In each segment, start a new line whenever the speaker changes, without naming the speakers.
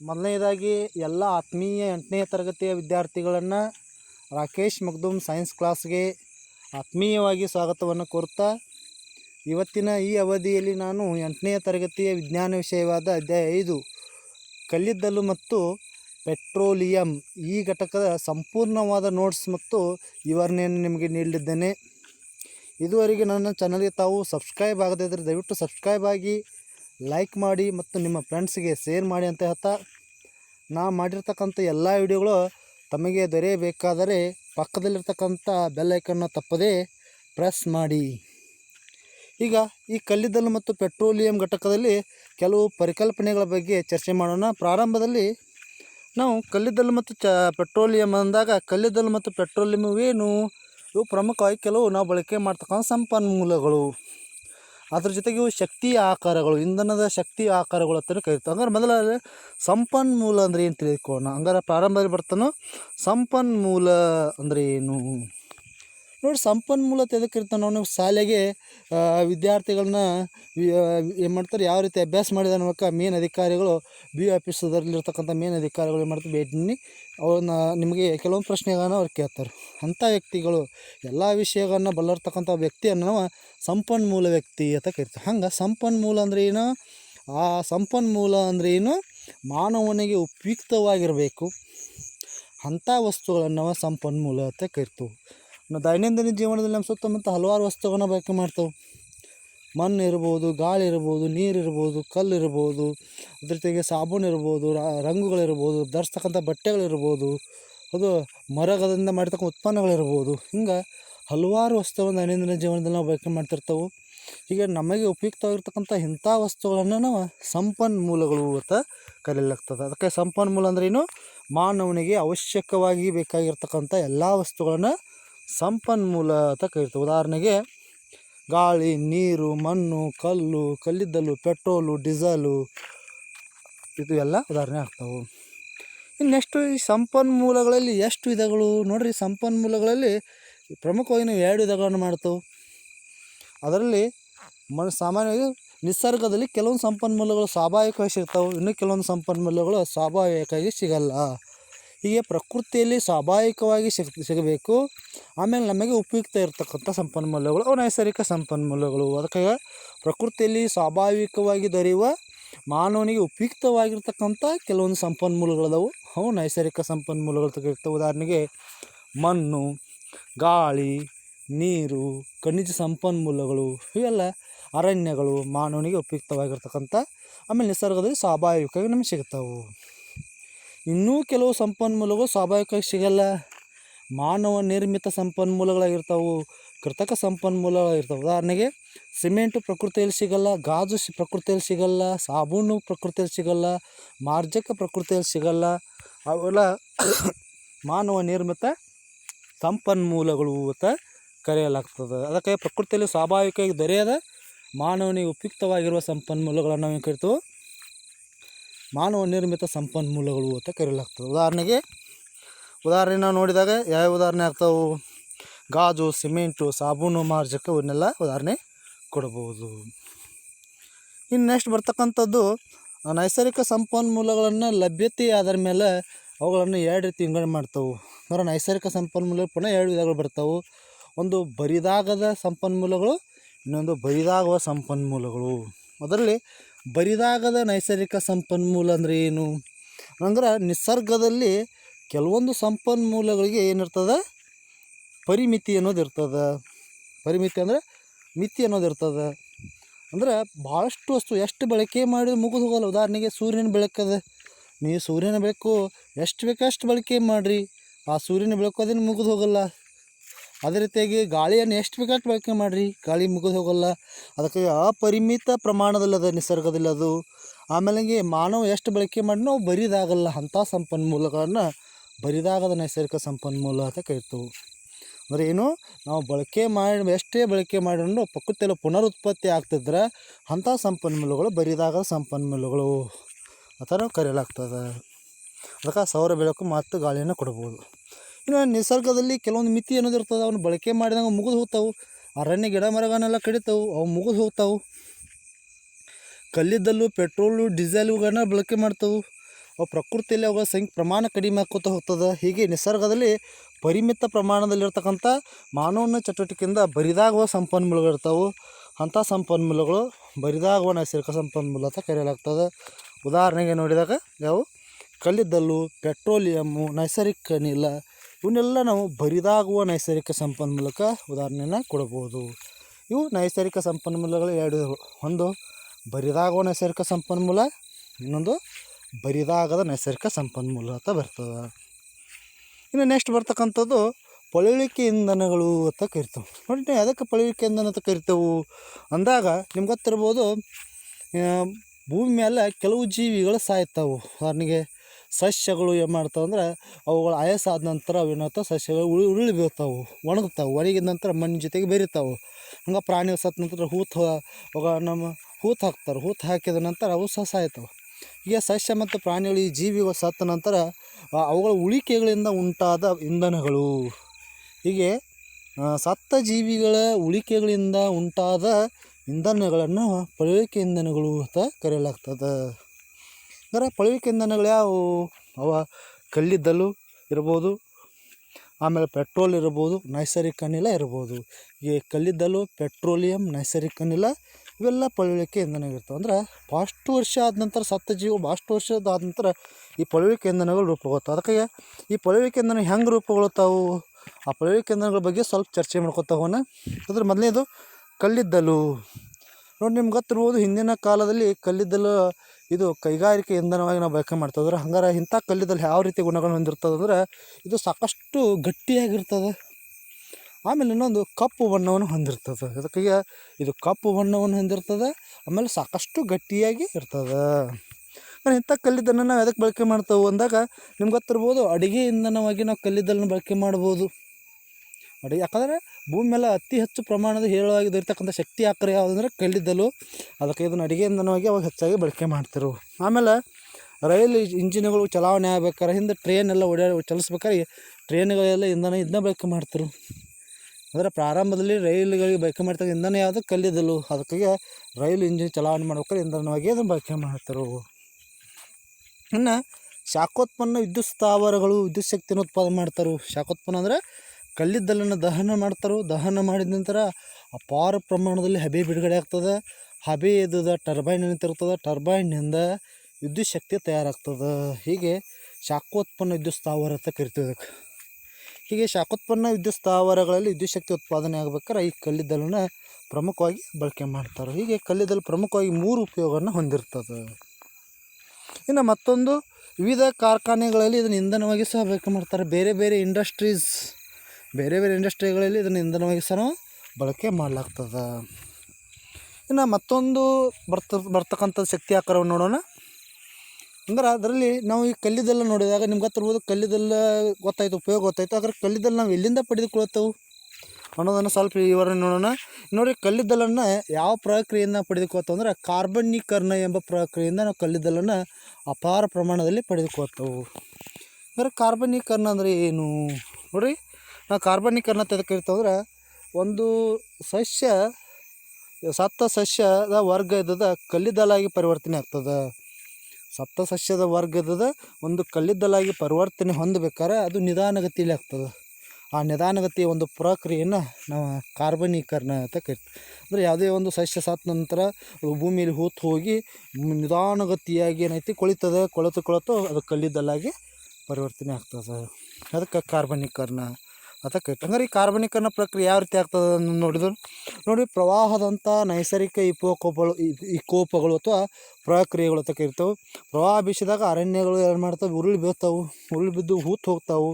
ಮೊದಲನೇದಾಗಿ ಎಲ್ಲ ಆತ್ಮೀಯ ಎಂಟನೇ ತರಗತಿಯ ವಿದ್ಯಾರ್ಥಿಗಳನ್ನು ರಾಕೇಶ್ ಮಗ್ದೂಮ್ ಸೈನ್ಸ್ ಕ್ಲಾಸ್ಗೆ ಆತ್ಮೀಯವಾಗಿ ಸ್ವಾಗತವನ್ನು ಕೋರುತ್ತಾ ಇವತ್ತಿನ ಈ ಅವಧಿಯಲ್ಲಿ ನಾನು ಎಂಟನೇ ತರಗತಿಯ ವಿಜ್ಞಾನ ವಿಷಯವಾದ ಅಧ್ಯಾಯ ಐದು, ಕಲ್ಲಿದ್ದಲು ಮತ್ತು ಪೆಟ್ರೋಲಿಯಂ ಈ ಘಟಕದ ಸಂಪೂರ್ಣವಾದ ನೋಟ್ಸ್ ಮತ್ತು ವಿವರಣೆಯನ್ನು ನಿಮಗೆ ನೀಡಲಿದ್ದೇನೆ. ಇದುವರೆಗೆ ನನ್ನ ಚಾನಲ್ಗೆ ತಾವು ಸಬ್ಸ್ಕ್ರೈಬ್ ಆಗದಿದ್ದರೆ ದಯವಿಟ್ಟು ಸಬ್ಸ್ಕ್ರೈಬ್ ಆಗಿ ಲೈಕ್ ಮಾಡಿ ಮತ್ತು ನಿಮ್ಮ ಫ್ರೆಂಡ್ಸ್ಗೆ ಶೇರ್ ಮಾಡಿ ಅಂತ ಹೇಳ್ತಾ, ನಾ ಮಾಡಿರ್ತಕ್ಕಂಥ ಎಲ್ಲ ವಿಡಿಯೋಗಳು ತಮಗೆ ದೊರೆಯಬೇಕಾದರೆ ಪಕ್ಕದಲ್ಲಿರ್ತಕ್ಕಂಥ ಬೆಲ್ಲೈಕನ್ನು ತಪ್ಪದೇ ಪ್ರೆಸ್ ಮಾಡಿ. ಈಗ ಈ ಕಲ್ಲಿದ್ದಲು ಮತ್ತು ಪೆಟ್ರೋಲಿಯಂ ಘಟಕದಲ್ಲಿ ಕೆಲವು ಪರಿಕಲ್ಪನೆಗಳ ಬಗ್ಗೆ ಚರ್ಚೆ ಮಾಡೋಣ. ಪ್ರಾರಂಭದಲ್ಲಿ ನಾವು ಕಲ್ಲಿದ್ದಲು ಮತ್ತು ಚ ಪೆಟ್ರೋಲಿಯಂ ಅಂದಾಗ ಕಲ್ಲಿದ್ದಲು ಮತ್ತು ಪೆಟ್ರೋಲಿಯಂ ಏನು? ಇವು ಪ್ರಮುಖವಾಗಿ ಕೆಲವು ನಾವು ಬಳಕೆ ಮಾಡ್ತಕ್ಕಂಥ ಸಂಪನ್ಮೂಲಗಳು. ಅದ್ರ ಜೊತೆಗೆ ಇವು ಶಕ್ತಿ ಆಕಾರಗಳು, ಇಂಧನದ ಶಕ್ತಿ ಆಕಾರಗಳು ಅಂತಲೂ ಕರೀತಾರೆ ಹಂಗಾರೆ ಮೊದಲ ಸಂಪನ್ಮೂಲ ಅಂದರೆ ಏನು ತಿಳ್ಕೊಳ್ಳೋಣ ಹಂಗಾರೆ ಪ್ರಾರಂಭದಲ್ಲಿ ಬರ್ತಾನೋ? ಸಂಪನ್ಮೂಲ ಅಂದರೆ ಏನು? ನೋಡಿ ಸಂಪನ್ಮೂಲ ತೆಗೆದಕ್ಕಿರ್ತಾನೆ ಅವನು ಶಾಲೆಗೆ ವಿದ್ಯಾರ್ಥಿಗಳನ್ನ ಏನು ಮಾಡ್ತಾರೆ, ಯಾವ ರೀತಿ ಅಭ್ಯಾಸ ಮಾಡಿದ ಅನ್ನೋಕೆ ಮೇನ್ ಅಧಿಕಾರಿಗಳು ಬಿ ಆಫೀಸದಲ್ಲಿರ್ತಕ್ಕಂಥ ಮೇನ್ ಅಧಿಕಾರಿಗಳು ಏನು ಮಾಡ್ತಾರೆ, ಭೇಟಿ ಅವ್ರನ್ನ ನಿಮಗೆ ಕೆಲವೊಂದು ಪ್ರಶ್ನೆಗಳನ್ನ ಅವ್ರು ಕೇಳ್ತಾರೆ. ಅಂಥ ವ್ಯಕ್ತಿಗಳು, ಎಲ್ಲ ವಿಷಯಗಳನ್ನ ಬಲ್ಲರ್ತಕ್ಕಂಥ ವ್ಯಕ್ತಿಯನ್ನು ನಾವು ಸಂಪನ್ಮೂಲ ವ್ಯಕ್ತಿ ಅಂತ ಕರಿತೀವಿ ಹಂಗೆ ಸಂಪನ್ಮೂಲ ಅಂದರೆ ಏನು? ಆ ಸಂಪನ್ಮೂಲ ಅಂದರೆ ಏನು? ಮಾನವನಿಗೆ ಉಪಯುಕ್ತವಾಗಿರಬೇಕು. ಅಂಥ ವಸ್ತುಗಳನ್ನು ಸಂಪನ್ಮೂಲ ಅಂತ ಕರಿತೀವಿ. ನಾವು ದೈನಂದಿನ ಜೀವನದಲ್ಲಿ ನಮ್ಮ ಸುತ್ತಮುತ್ತ ಹಲವಾರು ವಸ್ತುಗಳನ್ನ ಬಳಕೆ ಮಾಡ್ತೇವೆ. ಮಣ್ಣು ಇರ್ಬೋದು, ಗಾಳಿ ಇರ್ಬೋದು, ನೀರು ಇರ್ಬೋದು, ಕಲ್ಲು ಇರ್ಬೋದು, ಅದ್ರ ಜೊತೆಗೆ ಸಾಬೂನು ಇರ್ಬೋದು ರಂಗುಗಳಿರ್ಬೋದು ಧರಿಸ್ತಕ್ಕಂಥ ಬಟ್ಟೆಗಳಿರ್ಬೋದು ಅದು ಮರಗಳಿಂದ ಮಾಡಿರ್ತಕ್ಕಂಥ ಉತ್ಪನ್ನಗಳಿರ್ಬೋದು ಹಿಂಗೆ ಹಲವಾರು ವಸ್ತುಗಳನ್ನು ದೈನಂದಿನ ಜೀವನದಲ್ಲಿ ನಾವು ಬಳಕೆ ಮಾಡ್ತಿರ್ತವೆ. ಹೀಗೆ ನಮಗೆ ಉಪಯುಕ್ತವಾಗಿರ್ತಕ್ಕಂಥ ಇಂಥ ವಸ್ತುಗಳನ್ನು ನಾವು ಸಂಪನ್ಮೂಲಗಳು ಅಂತ ಕರೆಯಲಾಗ್ತದೆ ಅದಕ್ಕೆ ಸಂಪನ್ಮೂಲ ಅಂದ್ರೇನು ಮಾನವನಿಗೆ ಅವಶ್ಯಕವಾಗಿ ಬೇಕಾಗಿರ್ತಕ್ಕಂಥ ಎಲ್ಲ ವಸ್ತುಗಳನ್ನು ಸಂಪನ್ಮೂಲ ಅಂತ ಕರಿತೀವಿ. ಉದಾಹರಣೆಗೆ ಗಾಳಿ, ನೀರು, ಮಣ್ಣು, ಕಲ್ಲು, ಕಲ್ಲಿದ್ದಲು, ಪೆಟ್ರೋಲು, ಡೀಸಲು ಇದು ಎಲ್ಲ ಉದಾಹರಣೆ ಆಗ್ತಾವೆ. ಇನ್ನು ನೆಕ್ಸ್ಟು ಈ ಸಂಪನ್ಮೂಲಗಳಲ್ಲಿ ಎಷ್ಟು ವಿಧಗಳು? ನೋಡ್ರಿ, ಸಂಪನ್ಮೂಲಗಳಲ್ಲಿ ಪ್ರಮುಖವಾಗಿ ನಾವು ಎರಡು ವಿಧಗಳನ್ನು ಮಾಡ್ತೇವೆ. ಅದರಲ್ಲಿ ಮ ಸಾಮಾನ್ಯವಾಗಿ ನಿಸರ್ಗದಲ್ಲಿ ಕೆಲವೊಂದು ಸಂಪನ್ಮೂಲಗಳು ಸ್ವಾಭಾವಿಕವಾಗಿ ಸಿಗ್ತಾವೆ. ಇನ್ನು ಕೆಲವೊಂದು ಸಂಪನ್ಮೂಲಗಳು ಸ್ವಾಭಾವಿಕವಾಗಿ ಸಿಗಲ್ಲ. ಹೀಗೆ ಪ್ರಕೃತಿಯಲ್ಲಿ ಸ್ವಾಭಾವಿಕವಾಗಿ ಸಿಗ್, ಸಿಗಬೇಕು. ಆಮೇಲೆ ನಮಗೆ ಉಪಯುಕ್ತ ಇರತಕ್ಕಂಥ ಸಂಪನ್ಮೂಲಗಳು ಅವು ನೈಸರ್ಗಿಕ ಸಂಪನ್ಮೂಲಗಳು. ಅದಕ್ಕೆ ಪ್ರಕೃತಿಯಲ್ಲಿ ಸ್ವಾಭಾವಿಕವಾಗಿ ದೊರೆಯುವ ಮಾನವನಿಗೆ ಉಪಯುಕ್ತವಾಗಿರ್ತಕ್ಕಂಥ ಕೆಲವೊಂದು ಸಂಪನ್ಮೂಲಗಳದವು. ಅವು ನೈಸರ್ಗಿಕ ಸಂಪನ್ಮೂಲಗಳು ಅಂತ ಕರಿತೇವೆ ಉದಾಹರಣೆಗೆ ಮಣ್ಣು, ಗಾಳಿ, ನೀರು, ಖನಿಜ ಸಂಪನ್ಮೂಲಗಳು, ಇವೆಲ್ಲ ಅರಣ್ಯಗಳು ಮಾನವನಿಗೆ ಉಪಯುಕ್ತವಾಗಿರ್ತಕ್ಕಂಥ, ಆಮೇಲೆ ನಿಸರ್ಗದಲ್ಲಿ ಸ್ವಾಭಾವಿಕವಾಗಿ ನಮಗೆ ಸಿಗ್ತಾವೆ ಇನ್ನೂ ಕೆಲವು ಸಂಪನ್ಮೂಲಗಳು ಸ್ವಾಭಾವಿಕವಾಗಿ ಸಿಗಲ್ಲ ಮಾನವ ನಿರ್ಮಿತ ಸಂಪನ್ಮೂಲಗಳಾಗಿರ್ತಾವೆ, ಕೃತಕ ಸಂಪನ್ಮೂಲಗಳಾಗಿರ್ತಾವೆ. ಉದಾಹರಣೆಗೆ, ಸಿಮೆಂಟು ಪ್ರಕೃತಿಯಲ್ಲಿ ಸಿಗಲ್ಲ, ಗಾಜು ಪ್ರಕೃತಿಯಲ್ಲಿ ಸಿಗಲ್ಲ, ಸಾಬೂನು ಪ್ರಕೃತಿಯಲ್ಲಿ ಸಿಗಲ್ಲ, ಮಾರ್ಜಕ ಪ್ರಕೃತಿಯಲ್ಲಿ ಸಿಗಲ್ಲ, ಅವೆಲ್ಲ ಮಾನವ ನಿರ್ಮಿತ ಸಂಪನ್ಮೂಲಗಳು ಅಂತ ಕರೆಯಲಾಗ್ತದೆ. ಅದಕ್ಕೆ ಪ್ರಕೃತಿಯಲ್ಲಿ ಸ್ವಾಭಾವಿಕವಾಗಿ ದೊರೆಯದ ಮಾನವನಿಗೆ ಉಪಯುಕ್ತವಾಗಿರುವ ಸಂಪನ್ಮೂಲಗಳನ್ನು ನಾವು ಏನು ಕರಿತೇವೆ ಮಾನವ ನಿರ್ಮಿತ ಸಂಪನ್ಮೂಲಗಳು ಅಂತ ಕರೆಯಲಾಗ್ತದೆ ಉದಾಹರಣೆಗೆ, ಉದಾಹರಣೆ ನಾವು ನೋಡಿದಾಗ ಯಾವ ಉದಾಹರಣೆ ಆಗ್ತಾವೆ? ಗಾಜು, ಸಿಮೆಂಟು, ಸಾಬೂನು, ಮಾರ್ಜಕ್ಕೆ ಇವನ್ನೆಲ್ಲ ಉದಾಹರಣೆ ಕೊಡಬಹುದು ಇನ್ನು ನೆಕ್ಸ್ಟ್ ಬರ್ತಕ್ಕಂಥದ್ದು ನೈಸರ್ಗಿಕ ಸಂಪನ್ಮೂಲಗಳನ್ನು ಲಭ್ಯತೆ ಅದರ ಮೇಲೆ ಅವುಗಳನ್ನು ಎರಡು ರೀತಿ ವಿಂಗಡಣೆ ಮಾಡ್ತಾವೆ. ಅಂದ್ರೆ ನೈಸರ್ಗಿಕ ಸಂಪನ್ಮೂಲ ಪುನಃ ಎರಡು ವಿಧಗಳು ಬರ್ತಾವೆ. ಒಂದು ಬರಿದಾಗದ ಸಂಪನ್ಮೂಲಗಳು, ಇನ್ನೊಂದು ಬರಿದಾಗುವ ಸಂಪನ್ಮೂಲಗಳು. ಅದರಲ್ಲಿ ಬರಿದಾಗದ ನೈಸರ್ಗಿಕ ಸಂಪನ್ಮೂಲ ಅಂದರೆ ಏನು? ಅಂದ್ರೆ ನಿಸರ್ಗದಲ್ಲಿ ಕೆಲವೊಂದು ಸಂಪನ್ಮೂಲಗಳಿಗೆ ಏನಿರ್ತದೆ? ಪರಿಮಿತಿ ಅನ್ನೋದು ಇರ್ತದೆ. ಪರಿಮಿತಿ ಅಂದರೆ ಮಿತಿ ಅನ್ನೋದು ಇರ್ತದೆ. ಅಂದ್ರೆ ಭಾಳಷ್ಟು ವಸ್ತು ಎಷ್ಟು ಬಳಕೆ ಮಾಡಿದ್ರೆ ಮುಗಿದು ಹೋಗಲ್ಲ. ಉದಾಹರಣೆಗೆ ಸೂರ್ಯನ ಬೆಳಕದ ನೀವು ಸೂರ್ಯನ ಬೆಳಕು ಎಷ್ಟು ಬೇಕಷ್ಟು ಬಳಕೆ ಮಾಡಿರಿ. ಆ ಸೂರ್ಯನ ಬೆಳಕು ಅದನ್ನು ಮುಗಿದು ಹೋಗಲ್ಲ. ಅದೇ ರೀತಿಯಾಗಿ ಗಾಳಿಯನ್ನು ಎಷ್ಟು ಬೇಕಾಗಿ ಬಳಕೆ ಮಾಡಿರಿ? ಗಾಳಿ ಮುಗಿದು ಹೋಗಲ್ಲ. ಅದಕ್ಕೆ ಅಪರಿಮಿತ ಪ್ರಮಾಣದಲ್ಲಿ ಅದು ನಿಸರ್ಗದಲ್ಲಿ ಅದು. ಆಮೇಲೆ ಮಾನವ ಎಷ್ಟು ಬಳಕೆ ಮಾಡಿ ನಾವು ಬರಿದಾಗಲ್ಲ. ಅಂಥ ಸಂಪನ್ಮೂಲಗಳನ್ನು ಬರಿದಾಗದ ನೈಸರ್ಗಿಕ ಸಂಪನ್ಮೂಲ ಅಂತ ಕರಿತೇವೆ. ಅಂದರೆ ಏನು? ನಾವು ಬಳಕೆ ಮಾಡಿ, ಎಷ್ಟೇ ಬಳಕೆ ಮಾಡಿದ್ರು ಪ್ರಕೃತಿಯಲ್ಲಿ ಪುನರುತ್ಪತ್ತಿ ಆಗ್ತಿದ್ರೆ ಅಂಥ ಸಂಪನ್ಮೂಲಗಳು ಬರಿದಾಗದ ಸಂಪನ್ಮೂಲಗಳು ಅಂತ ನಾವು ಕರೆಯಲಾಗ್ತದೆ. ಅದಕ್ಕೆ ಸೌರ ಬೆಳಕು ಮತ್ತು ಗಾಳಿಯನ್ನು ಕೊಡ್ಬೋದು. ಇನ್ನು ನಿಸರ್ಗದಲ್ಲಿ ಕೆಲವೊಂದು ಮಿತಿ ಅನ್ನೋದು ಇರ್ತದೆ ಅವನ್ನ ಬಳಕೆ ಮಾಡಿದಾಗ ಮುಗಿದು ಹೋಗ್ತಾವೆ. ಅರಣ್ಯ ಗಿಡ ಮರಗಳನ್ನೆಲ್ಲ ಕಡಿತಾವೆ, ಅವು ಮುಗಿದು ಹೋಗ್ತಾವೆ. ಕಲ್ಲಿದ್ದಲು ಪೆಟ್ರೋಲು ಡೀಸೆಲ್ಗಳನ್ನ ಬಳಕೆ ಮಾಡ್ತಾವೆ. ಅವು ಪ್ರಕೃತಿಯಲ್ಲಿ ಅವುಗಳ ಸಂಖ್ಯೆ ಪ್ರಮಾಣ ಕಡಿಮೆ ಆಕೋತ ಹೋಗ್ತದೆ. ಹೀಗೆ ನಿಸರ್ಗದಲ್ಲಿ ಪರಿಮಿತ ಪ್ರಮಾಣದಲ್ಲಿರ್ತಕ್ಕಂಥ ಮಾನವನ ಚಟುವಟಿಕೆಯಿಂದ ಬರಿದಾಗುವ ಸಂಪನ್ಮೂಲಗಳಿರ್ತಾವೆ ಅಂಥ ಸಂಪನ್ಮೂಲಗಳು ಬರಿದಾಗುವ ನೈಸರ್ಗಿಕ ಸಂಪನ್ಮೂಲ ಅಂತ ಕರೆಯಲಾಗ್ತದೆ. ಉದಾಹರಣೆಗೆ ನೋಡಿದಾಗ, ಯಾವು? ಕಲ್ಲಿದ್ದಲು ಪೆಟ್ರೋಲಿಯಮ್ಮು ನೈಸರ್ಗಿಕ ಅನಿಲ ಇವನ್ನೆಲ್ಲ ನಾವು ಬರಿದಾಗುವ ನೈಸರ್ಗಿಕ ಸಂಪನ್ಮೂಲಕ ಉದಾಹರಣೆಯನ್ನು ಕೊಡಬಹುದು ಇವು ನೈಸರ್ಗಿಕ ಸಂಪನ್ಮೂಲಗಳು ಎರಡು. ಒಂದು, ಬರಿದಾಗುವ ನೈಸರ್ಗಿಕ ಸಂಪನ್ಮೂಲ. ಇನ್ನೊಂದು, ಬರಿದಾಗದ ನೈಸರ್ಗಿಕ ಸಂಪನ್ಮೂಲ ಅಂತ ಬರ್ತದೆ. ಇನ್ನು ನೆಕ್ಸ್ಟ್ ಬರ್ತಕ್ಕಂಥದ್ದು ಪಳುವಳಿಕೆ ಇಂಧನಗಳು ಅಂತ ಕರಿತೇವೆ. ನೋಡಿ ಅದಕ್ಕೆ ಪಳುವಳಿಕೆ ಇಂಧನ ಅಂತ ಕರಿತೇವೆ? ಅಂದಾಗ ನಿಮ್ಗೆ ಗೊತ್ತಿರ್ಬೋದು ಭೂಮಿ ಮೇಲೆ ಕೆಲವು ಜೀವಿಗಳು ಸಾಯ್ತಾವೆ. ಉದಾಹರಣೆಗೆ ಸಸ್ಯಗಳು ಏನು ಮಾಡ್ತಾವೆ ಅಂದ್ರೆ ಅವುಗಳ ಆದ ನಂತರ ಅವೇನಾಗ್ತಾವೆ ಸಸ್ಯಗಳು ಉಳಿ ಉರುಳಿ ಬೀಳ್ತಾವೆ ಒಣಗ್ತಾವೆ, ಒಣಗಿದ ನಂತರ ಮಣ್ಣಿನ ಜೊತೆಗೆ ಬೆರಿತಾವೆ. ಹಂಗೆ ಪ್ರಾಣಿ ಸತ್ತ ನಂತರ ಹೂತು ಅವಾಗ ನಮ್ಮ ಹೂತು ಹಾಕ್ತಾರೆ, ಹೂತು ಹಾಕಿದ ನಂತರ ಅವು ಸಸ್ಯ ಆಯ್ತವೆ ಈಗ ಸಸ್ಯ ಮತ್ತು ಪ್ರಾಣಿಗಳು ಈ ಜೀವಿಗಳು ಸತ್ತ ನಂತರ ಅವುಗಳ ಉಳಿಕೆಗಳಿಂದ ಉಂಟಾದ ಇಂಧನಗಳು. ಹೀಗೆ ಸತ್ತ ಜೀವಿಗಳ ಉಳಿಕೆಗಳಿಂದ ಉಂಟಾದ ಇಂಧನಗಳನ್ನು ಪಳಿಕೆ ಇಂಧನಗಳು ಅಂತ ಕರೆಯಲಾಗ್ತದೆ. ಅಂದರೆ ಪಳುವಿಕೆ ಇಂಧನಗಳು ಯಾವುವು ಅವ ಕಲ್ಲಿದ್ದಲು ಇರ್ಬೋದು, ಆಮೇಲೆ ಪೆಟ್ರೋಲ್ ಇರ್ಬೋದು, ನೈಸರ್ಗಿಕ ಅನಿಲ ಇರ್ಬೋದು. ಈ ಕಲ್ಲಿದ್ದಲು, ಪೆಟ್ರೋಲಿಯಂ, ನೈಸರ್ಗಿಕ ಅನಿಲ ಇವೆಲ್ಲ ಪಳುವಿಕೆ ಇಂಧನ ಇರ್ತವೆ. ಅಂದ್ರೆ ಭಾಳಷ್ಟು ವರ್ಷ ಆದ ನಂತರ ಸತ್ತ ಜೀವ ಭಾಷ್ಟು ವರ್ಷದ ಆದ ನಂತರ ಈ ಪಳುವಿಕೆ ಇಂಧನಗಳು ರೂಪುಗೊಳ್ತಾವೆ. ಅದಕ್ಕೆ ಈ ಪಳುವಿಕೆ ಇಂಧನ ಹೆಂಗೆ ರೂಪುಗೊಳ್ತಾವು? ಆ ಪಳುವಿಕೆ ಇಂಧನಗಳ ಬಗ್ಗೆ ಸ್ವಲ್ಪ ಚರ್ಚೆ ಮಾಡ್ಕೊತಾ ಹೋಗೋಣ. ಅದ್ರ ಮೊದಲನೇದು ಕಲ್ಲಿದ್ದಲು. ನೋಡಿ, ನಿಮ್ಗೆ ಗೊತ್ತಿರ್ಬೋದು, ಹಿಂದಿನ ಕಾಲದಲ್ಲಿ ಕಲ್ಲಿದ್ದಲು ಇದು ಕೈಗಾರಿಕೆ ಇಂಧನವಾಗಿ ನಾವು ಬಳಕೆ ಮಾಡ್ತದ್ರೆ ಹಂಗಾರೆ ಇಂಥ ಕಲ್ಲಿದ್ದಲ್ಲಿ ಯಾವ ರೀತಿ ಗುಣಗಳನ್ನು ಹೊಂದಿರ್ತದೆ ಅಂದ್ರೆ, ಇದು ಸಾಕಷ್ಟು ಗಟ್ಟಿಯಾಗಿರ್ತದೆ. ಆಮೇಲೆ ಇನ್ನೊಂದು ಕಪ್ಪು ಬಣ್ಣವನ್ನು ಹೊಂದಿರ್ತದೆ. ಅದಕ್ಕೆ ಇದು ಕಪ್ಪು ಬಣ್ಣವನ್ನು ಹೊಂದಿರ್ತದೆ, ಆಮೇಲೆ ಸಾಕಷ್ಟು ಗಟ್ಟಿಯಾಗಿ ಇರ್ತದೆ. ಇಂಥ ಕಲ್ಲಿದ್ದನ್ನು ನಾವು ಎದಕ್ಕೆ ಬಳಕೆ ಮಾಡ್ತೇವೆ ಅಂದಾಗ, ನಿಮ್ಗೆ ಗೊತ್ತಿರ್ಬೋದು, ಅಡುಗೆ ಇಂಧನವಾಗಿ ನಾವು ಕಲ್ಲಿದ್ದಲನ್ನು ಬಳಕೆ ಮಾಡ್ಬೋದು. ಅಡುಗೆ ಯಾಕಂದರೆ ಭೂಮಿ ಮೇಲೆ ಅತಿ ಹೆಚ್ಚು ಪ್ರಮಾಣದ ಹೇರಳವಾಗಿ ಶಕ್ತಿ ಆಕರ ಯಾವುದಂದ್ರೆ ಕಲ್ಲಿದ್ದಲು. ಅದಕ್ಕೆ ಇದನ್ನು ಅಡುಗೆ ಇಂಧನವಾಗಿ ಅವಾಗ ಹೆಚ್ಚಾಗಿ ಬಳಕೆ ಮಾಡ್ತಿರು. ಆಮೇಲೆ ರೈಲು ಇಂಜಿನ್ಗಳು ಚಲಾವಣೆ ಆಗ್ಬೇಕಾರೆ ಹಿಂದೆ ಟ್ರೈನ್ ಎಲ್ಲ ಓಡಾಡಿ ಚಲಿಸ್ಬೇಕಾದ್ರೆ ಟ್ರೈನ್ಗಳೆಲ್ಲ ಇಂಧನ ಇದನ್ನ ಬಳಕೆ ಮಾಡ್ತಿರು. ಅಂದರೆ ಪ್ರಾರಂಭದಲ್ಲಿ ರೈಲುಗಳಿಗೆ ಬಳಕೆ ಮಾಡ್ತಕ್ಕ ಇಂಧನ ಯಾವುದು? ಕಲ್ಲಿದ್ದಲು. ಅದಕ್ಕಾಗಿ ರೈಲು ಇಂಜಿನ್ ಚಲಾವಣೆ ಮಾಡ್ಬೇಕಾದ್ರೆ ಇಂಧನವಾಗಿ ಅದನ್ನು ಬಳಕೆ ಮಾಡ್ತಾರೆ. ಇನ್ನು ಶಾಖೋತ್ಪನ್ನ ವಿದ್ಯುತ್ ಸ್ಥಾವರಗಳು, ವಿದ್ಯುತ್ ಶಕ್ತಿಯನ್ನು ಉತ್ಪಾದನೆ ಮಾಡ್ತಾರೆ. ಶಾಖೋತ್ಪನ್ನ ಅಂದರೆ ಕಲ್ಲಿದ್ದಲನ್ನು ದಹನ ಮಾಡ್ತಾರೆ, ದಹನ ಮಾಡಿದ ನಂತರ ಅಪಾರ ಪ್ರಮಾಣದಲ್ಲಿ ಹಬೆ ಬಿಡುಗಡೆ ಆಗ್ತದೆ. ಹಬೆ ಇದ್ದದ ಟರ್ಬೈನ್ ನಿಂತಿರ್ತದೆ. ಟರ್ಬೈನ್ನಿಂದ ವಿದ್ಯುತ್ ಶಕ್ತಿ ತಯಾರಾಗ್ತದೆ. ಹೀಗೆ ಶಾಖೋತ್ಪನ್ನ ವಿದ್ಯುತ್ ಸ್ಥಾವರ ಅಂತ ಕರಿತೀವಿ ಅದಕ್ಕೆ. ಹೀಗೆ ಶಾಖೋತ್ಪನ್ನ ವಿದ್ಯುತ್ ಸ್ಥಾವರಗಳಲ್ಲಿ ವಿದ್ಯುತ್ ಶಕ್ತಿ ಉತ್ಪಾದನೆ ಆಗ್ಬೇಕಾದ್ರೆ ಈ ಕಲ್ಲಿದ್ದಲನ್ನು ಪ್ರಮುಖವಾಗಿ ಬಳಕೆ ಮಾಡ್ತಾರೆ. ಹೀಗೆ ಕಲ್ಲಿದ್ದಲು ಪ್ರಮುಖವಾಗಿ ಮೂರು ಉಪಯೋಗವನ್ನು ಹೊಂದಿರ್ತದೆ. ಇನ್ನು ಮತ್ತೊಂದು ವಿವಿಧ ಕಾರ್ಖಾನೆಗಳಲ್ಲಿ ಇದನ್ನು ಇಂಧನವಾಗಿ ಸಹ ಬಳಕೆ ಮಾಡ್ತಾರೆ. ಬೇರೆ ಬೇರೆ ಇಂಡಸ್ಟ್ರೀಸ್ ಬೇರೆ ಬೇರೆ ಇಂಡಸ್ಟ್ರಿಗಳಲ್ಲಿ ಇದನ್ನು ಇಂಧನವಾಗಿ ಸಹ ಬಳಕೆ ಮಾಡಲಾಗ್ತದೆ. ಇನ್ನು ಮತ್ತೊಂದು ಬರ್ತ ಬರ್ತಕ್ಕಂಥ ಶಕ್ತಿ ಆಕಾರವನ್ನು ನೋಡೋಣ. ಅಂದ್ರೆ ಅದರಲ್ಲಿ ನಾವು ಈ ಕಲ್ಲಿದ್ದೆಲ್ಲ ನೋಡಿದಾಗ ನಿಮ್ಗೆ ಗೊತ್ತಿರ್ಬೋದು ಕಲ್ಲಿದ್ದೆಲ್ಲ ಗೊತ್ತಾಯ್ತು, ಉಪಯೋಗ ಗೊತ್ತಾಯ್ತು. ಆದರೆ ಕಲ್ಲಿದ್ದಲು ನಾವು ಎಲ್ಲಿಂದ ಪಡೆದುಕೊಳ್ತೇವೆ ಅನ್ನೋದನ್ನು ಸ್ವಲ್ಪ ವಿವರಣೆ ನೋಡೋಣ. ನೋಡಿ ಕಲ್ಲಿದ್ದಲನ್ನು ಯಾವ ಪ್ರಕ್ರಿಯೆಯಿಂದ ಪಡೆದುಕೊಳ್ತೇವೆ ಅಂದ್ರೆ ಕಾರ್ಬನೀಕರಣ ಎಂಬ ಪ್ರಕ್ರಿಯೆಯಿಂದ ನಾವು ಕಲ್ಲಿದ್ದಲನ್ನು ಅಪಾರ ಪ್ರಮಾಣದಲ್ಲಿ ಪಡೆದುಕೊಳ್ತೇವೆ ಅಂದರೆ ಕಾರ್ಬನೀಕರಣ ಅಂದರೆ ಏನು? ನೋಡಿರಿ ನಾವು ಎದಕ್ಕೆ ಕರಿತೇವೆ ಒಂದು ಸಸ್ಯ, ಸತ್ತ ಸಸ್ಯದ ವರ್ಗ ಇದ್ದದ ಕಲ್ಲಿದ್ದಲಾಗಿ ಪರಿವರ್ತನೆ ಆಗ್ತದೆ. ಸತ್ತ ಸಸ್ಯದ ವರ್ಗ ಇದ್ದದ ಒಂದು ಕಲ್ಲಿದ್ದಲಾಗಿ ಪರಿವರ್ತನೆ ಹೊಂದಬೇಕಾದ್ರೆ ಅದು ನಿಧಾನಗತಿಯಲ್ಲಿ ಆಗ್ತದೆ. ಆ ನಿಧಾನಗತಿಯ ಒಂದು ಪ್ರಕ್ರಿಯೆಯನ್ನು ನಾವು ಕಾರ್ಬನೀಕರಣ ಅಂತ ಕರಿತೀವಿ. ಅಂದರೆ ಯಾವುದೇ ಒಂದು ಸಸ್ಯ ಸತ್ತ ನಂತರ ಭೂಮಿಯಲ್ಲಿ ಹೂತು ಹೋಗಿ ನಿಧಾನಗತಿಯಾಗಿ ಏನೈತಿ ಕೊಳಿತದೆ, ಕೊಳತು ಕೊಳತು ಅದು ಕಲ್ಲಿದ್ದಲಾಗಿ ಪರಿವರ್ತನೆ ಆಗ್ತದೆ. ಅದಕ್ಕೆ ಕಾರ್ಬನೀಕರಣ ಕರಿತೀವಿ ಹಂಗಾರೆ ಈ ಕಾರ್ಬನೀಕರಣ ಪ್ರಕ್ರಿಯೆ ಯಾವ ರೀತಿ ಆಗ್ತದೆ ಅನ್ನೋದು ನೋಡಿದ್ರು. ನೋಡಿ, ಪ್ರವಾಹದಂಥ ನೈಸರ್ಗಿಕ ಇಪೋಕೋಪಗಳು ಕೋಪಗಳು ಅಥವಾ ಪ್ರಕ್ರಿಯೆಗಳು ಅಂತ ಇರ್ತವೆ ಪ್ರವಾಹ ಬೀಸಿದಾಗ ಅರಣ್ಯಗಳು ಏನು ಮಾಡ್ತವೆ? ಉರುಳಿ ಬೀಳ್ತಾವೆ. ಉರುಳಿ ಬಿದ್ದು ಹೂತು ಹೋಗ್ತಾವೆ.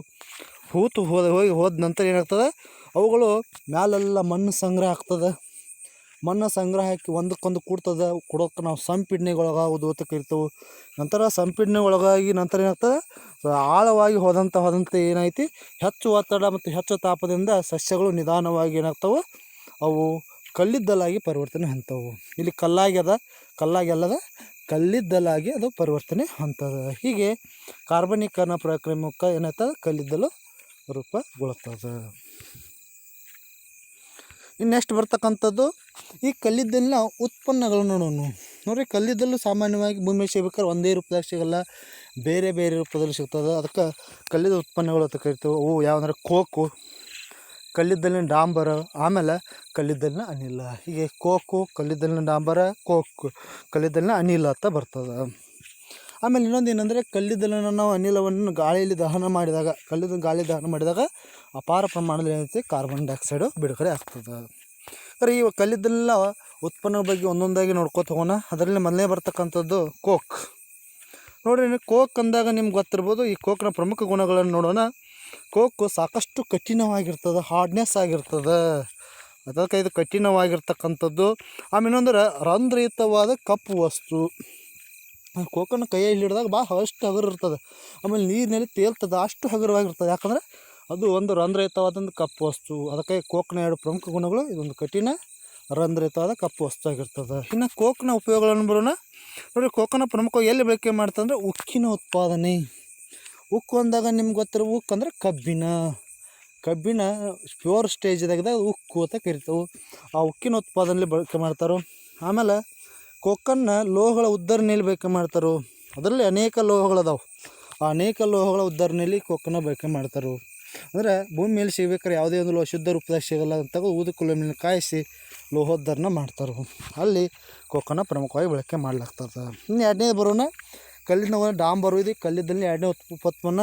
ಹೂತು ಹೋದ, ಹೋಗಿ ಹೋದ ನಂತರ ಏನಾಗ್ತದೆ? ಅವುಗಳು ಮ್ಯಾಲೆಲ್ಲ ಮಣ್ಣು ಸಂಗ್ರಹ ಆಗ್ತದೆ. ಮಣ್ಣು ಸಂಗ್ರಹಕ್ಕೆ ಒಂದಕ್ಕೊಂದು ಕೂಡ್ತದೆ, ಕೊಡೋಕೆ ನಾವು ಸಂಪೀಡನೆಗೊಳಗಾಗೋದು ಅಂತ ಕರಿತೇವೆ ನಂತರ ಸಂಪಿಡ್ನೆಗೊಳಗಾಗಿ ಒಳಗಾಗಿ ನಂತರ ಏನಾಗ್ತದೆ? ಆಳವಾಗಿ ಹೋದಂಥ ಹೋದಂಥ ಏನೈತಿ ಹೆಚ್ಚು ಒತ್ತಡ ಮತ್ತು ಹೆಚ್ಚು ತಾಪದಿಂದ ಸಸ್ಯಗಳು ನಿಧಾನವಾಗಿ ಏನಾಗ್ತವೆ? ಅವು ಕಲ್ಲಿದ್ದಲಾಗಿ ಪರಿವರ್ತನೆ ಹೊಂತವು. ಇಲ್ಲಿ ಕಲ್ಲಾಗ್ಯದ ಕಲ್ಲಾಗೆಲ್ಲದ ಕಲ್ಲಿದ್ದಲಾಗಿ ಅದು ಪರಿವರ್ತನೆ ಹೊಂತದ. ಹೀಗೆ ಕಾರ್ಬನೀಕರಣ ಪ್ರಕ್ರಿಯೆ ಮುಖ ಏನಾಗ್ತದೆ? ಕಲ್ಲಿದ್ದಲು ರೂಪುಗೊಳ್ತದೆ. ಇನ್ನು ನೆಕ್ಸ್ಟ್ ಬರ್ತಕ್ಕಂಥದ್ದು? ಈ ಕಲ್ಲಿದ್ದಲಿನ ಉತ್ಪನ್ನಗಳನ್ನು ನೋಡೋಣ ನೋಡಿರಿ, ಕಲ್ಲಿದ್ದಲು ಸಾಮಾನ್ಯವಾಗಿ ಭೂಮಿ ಸಿಗ್ಬೇಕಾದ್ರೆ ಒಂದೇ ರೂಪದಾಗ ಸಿಗಲ್ಲ, ಬೇರೆ ಬೇರೆ ರೂಪದಲ್ಲಿ ಸಿಗ್ತದೆ. ಅದಕ್ಕೆ ಕಲ್ಲಿದ ಉತ್ಪನ್ನಗಳು ಅಂತ ಕರಿತೇವೆ. ಅವು ಯಾವಂದ್ರೆ ಕೋಕು, ಕಲ್ಲಿದ್ದಲಿನ ಡಾಂಬರ, ಆಮೇಲೆ ಕಲ್ಲಿದ್ದಲಿನ ಅನಿಲ. ಹೀಗೆ ಕೋಕು, ಕಲ್ಲಿದ್ದಲಿನ ಡಾಂಬರ, ಕೋಕು, ಕಲ್ಲಿದ್ದಲಿನ ಅನಿಲ ಅಂತ ಬರ್ತದೆ. ಆಮೇಲೆ ಇನ್ನೊಂದು ಏನಂದರೆ ಕಲ್ಲಿದ್ದಲನ್ನು ನಾವು ಅನಿಲವನ್ನು ಗಾಳಿಯಲ್ಲಿ ದಹನ ಮಾಡಿದಾಗ ಕಲ್ಲಿದ್ದ ಗಾಳಿ ದಹನ ಮಾಡಿದಾಗ ಅಪಾರ ಪ್ರಮಾಣದಲ್ಲಿ ಏನೈತಿ ಕಾರ್ಬನ್ ಡೈಆಕ್ಸೈಡು ಬಿಡುಗಡೆ ಆಗ್ತದೆ. ಸರಿ ಈ ಕಲ್ಲಿದ್ದಲೆಲ್ಲ ಉತ್ಪನ್ನ ಬಗ್ಗೆ ಒಂದೊಂದಾಗಿ ನೋಡ್ಕೊತ ಹೋಗೋಣ. ಅದರಲ್ಲಿ ಮೊದಲನೇ ಬರ್ತಕ್ಕಂಥದ್ದು ಕೋಕ್. ನೋಡಿರಿ ಕೋಕ್ ಅಂದಾಗ ನಿಮ್ಗೆ ಗೊತ್ತಿರ್ಬೋದು, ಈ ಕೋಕ್ನ ಪ್ರಮುಖ ಗುಣಗಳನ್ನು ನೋಡೋಣ. ಕೋಕು ಸಾಕಷ್ಟು ಕಠಿಣವಾಗಿರ್ತದೆ ಹಾರ್ಡ್ನೆಸ್ ಆಗಿರ್ತದೆ. ಅದಕ್ಕೆ ಇದು ಕಠಿಣವಾಗಿರ್ತಕ್ಕಂಥದ್ದು. ಆಮೇಲೆ ಇನ್ನೊಂದರೆ ರಂಧ್ರಯುತವಾದ ಕಪ್ಪು ವಸ್ತು. ಕೋಕನ್ನು ಕೈಯಲ್ಲಿ ಹಿಡಿದಾಗ ಭಾಳ ಅಷ್ಟು ಹಗುರ ಇರ್ತದೆ. ಆಮೇಲೆ ನೀರಿನಲ್ಲಿ ತೇಲ್ತದೆ, ಅಷ್ಟು ಹಗುರವಾಗಿರ್ತದೆ. ಯಾಕಂದ್ರೆ ಅದು ಒಂದು ರಂಧ್ರಯುತವಾದಂಥ ಕಪ್ಪು ವಸ್ತು. ಅದಕ್ಕೆ ಕೋಕ್ನ ಎರಡು ಪ್ರಮುಖ ಗುಣಗಳು, ಇದೊಂದು ಕಠಿಣ ರಂಧ್ರಯುತವಾದ ಕಪ್ಪು ವಸ್ತು ಆಗಿರ್ತದೆ ಇನ್ನು ಕೋಕ್ನ ಉಪಯೋಗಗಳನ್ನು ಬರೋಣ. ನೋಡಿ, ಕೋಕನ ಪ್ರಮುಖವಾಗಿ ಎಲ್ಲಿ ಬಳಕೆ ಮಾಡ್ತಂದ್ರೆ ಉಕ್ಕಿನ ಉತ್ಪಾದನೆ. ಉಕ್ಕು ಅಂದಾಗ ನಿಮ್ಗೆ ಗೊತ್ತಿರೋ ಉಕ್ಕು ಅಂದ್ರೆ ಕಬ್ಬಿನ. ಕಬ್ಬಿನ ಪ್ಯೂರ್ ಸ್ಟೇಜ್ದಾಗ ಉಕ್ಕು ಅಂತ ಕರಿತಾವೆ. ಆ ಉಕ್ಕಿನ ಉತ್ಪಾದನೆಲಿ ಬಳಕೆ ಮಾಡ್ತಾರೆ? ಆಮೇಲೆ ಕೊಕ್ಕನ್ನು ಲೋಹಗಳ ಉದ್ಧರಣೆಯಲ್ಲಿ ಬಳಕೆ ಮಾಡ್ತಾರೆ? ಅದರಲ್ಲಿ ಅನೇಕ ಲೋಹಗಳದಾವೆ ಆ ಅನೇಕ ಲೋಹಗಳ ಉದ್ಧರಣೆಯಲ್ಲಿ ಕೊಕ್ಕನ್ನು ಬಳಕೆ ಮಾಡ್ತಾರೆ? ಅಂದರೆ ಭೂಮಿ ಮೇಲೆ ಸಿಗ್ಬೇಕಾದ್ರೆ ಯಾವುದೇ ಒಂದು ಲೋಹ ಶುದ್ಧ ರೂಪದಾಗ ಸಿಗಲ್ಲ ಅಂತ ಊದಕುಲ ಮೇಲೆ ಕಾಯಿಸಿ ಲೋಹೋದ್ಧರಣ ಮಾಡ್ತಾರೆ? ಅಲ್ಲಿ ಕೊಕ್ಕನ್ನು ಪ್ರಮುಖವಾಗಿ ಬಳಕೆ ಮಾಡ್ಲಾಗ್ತದೆ. ಇನ್ನು ಎರಡನೇ ಬರೋಣ ಕಲ್ಲಿನ ಡಾಂಬರು. ಇದು ಕಲ್ಲಿದ್ದಲ್ಲಿ ಎರಡನೇ ಉತ್ಪನ್ನ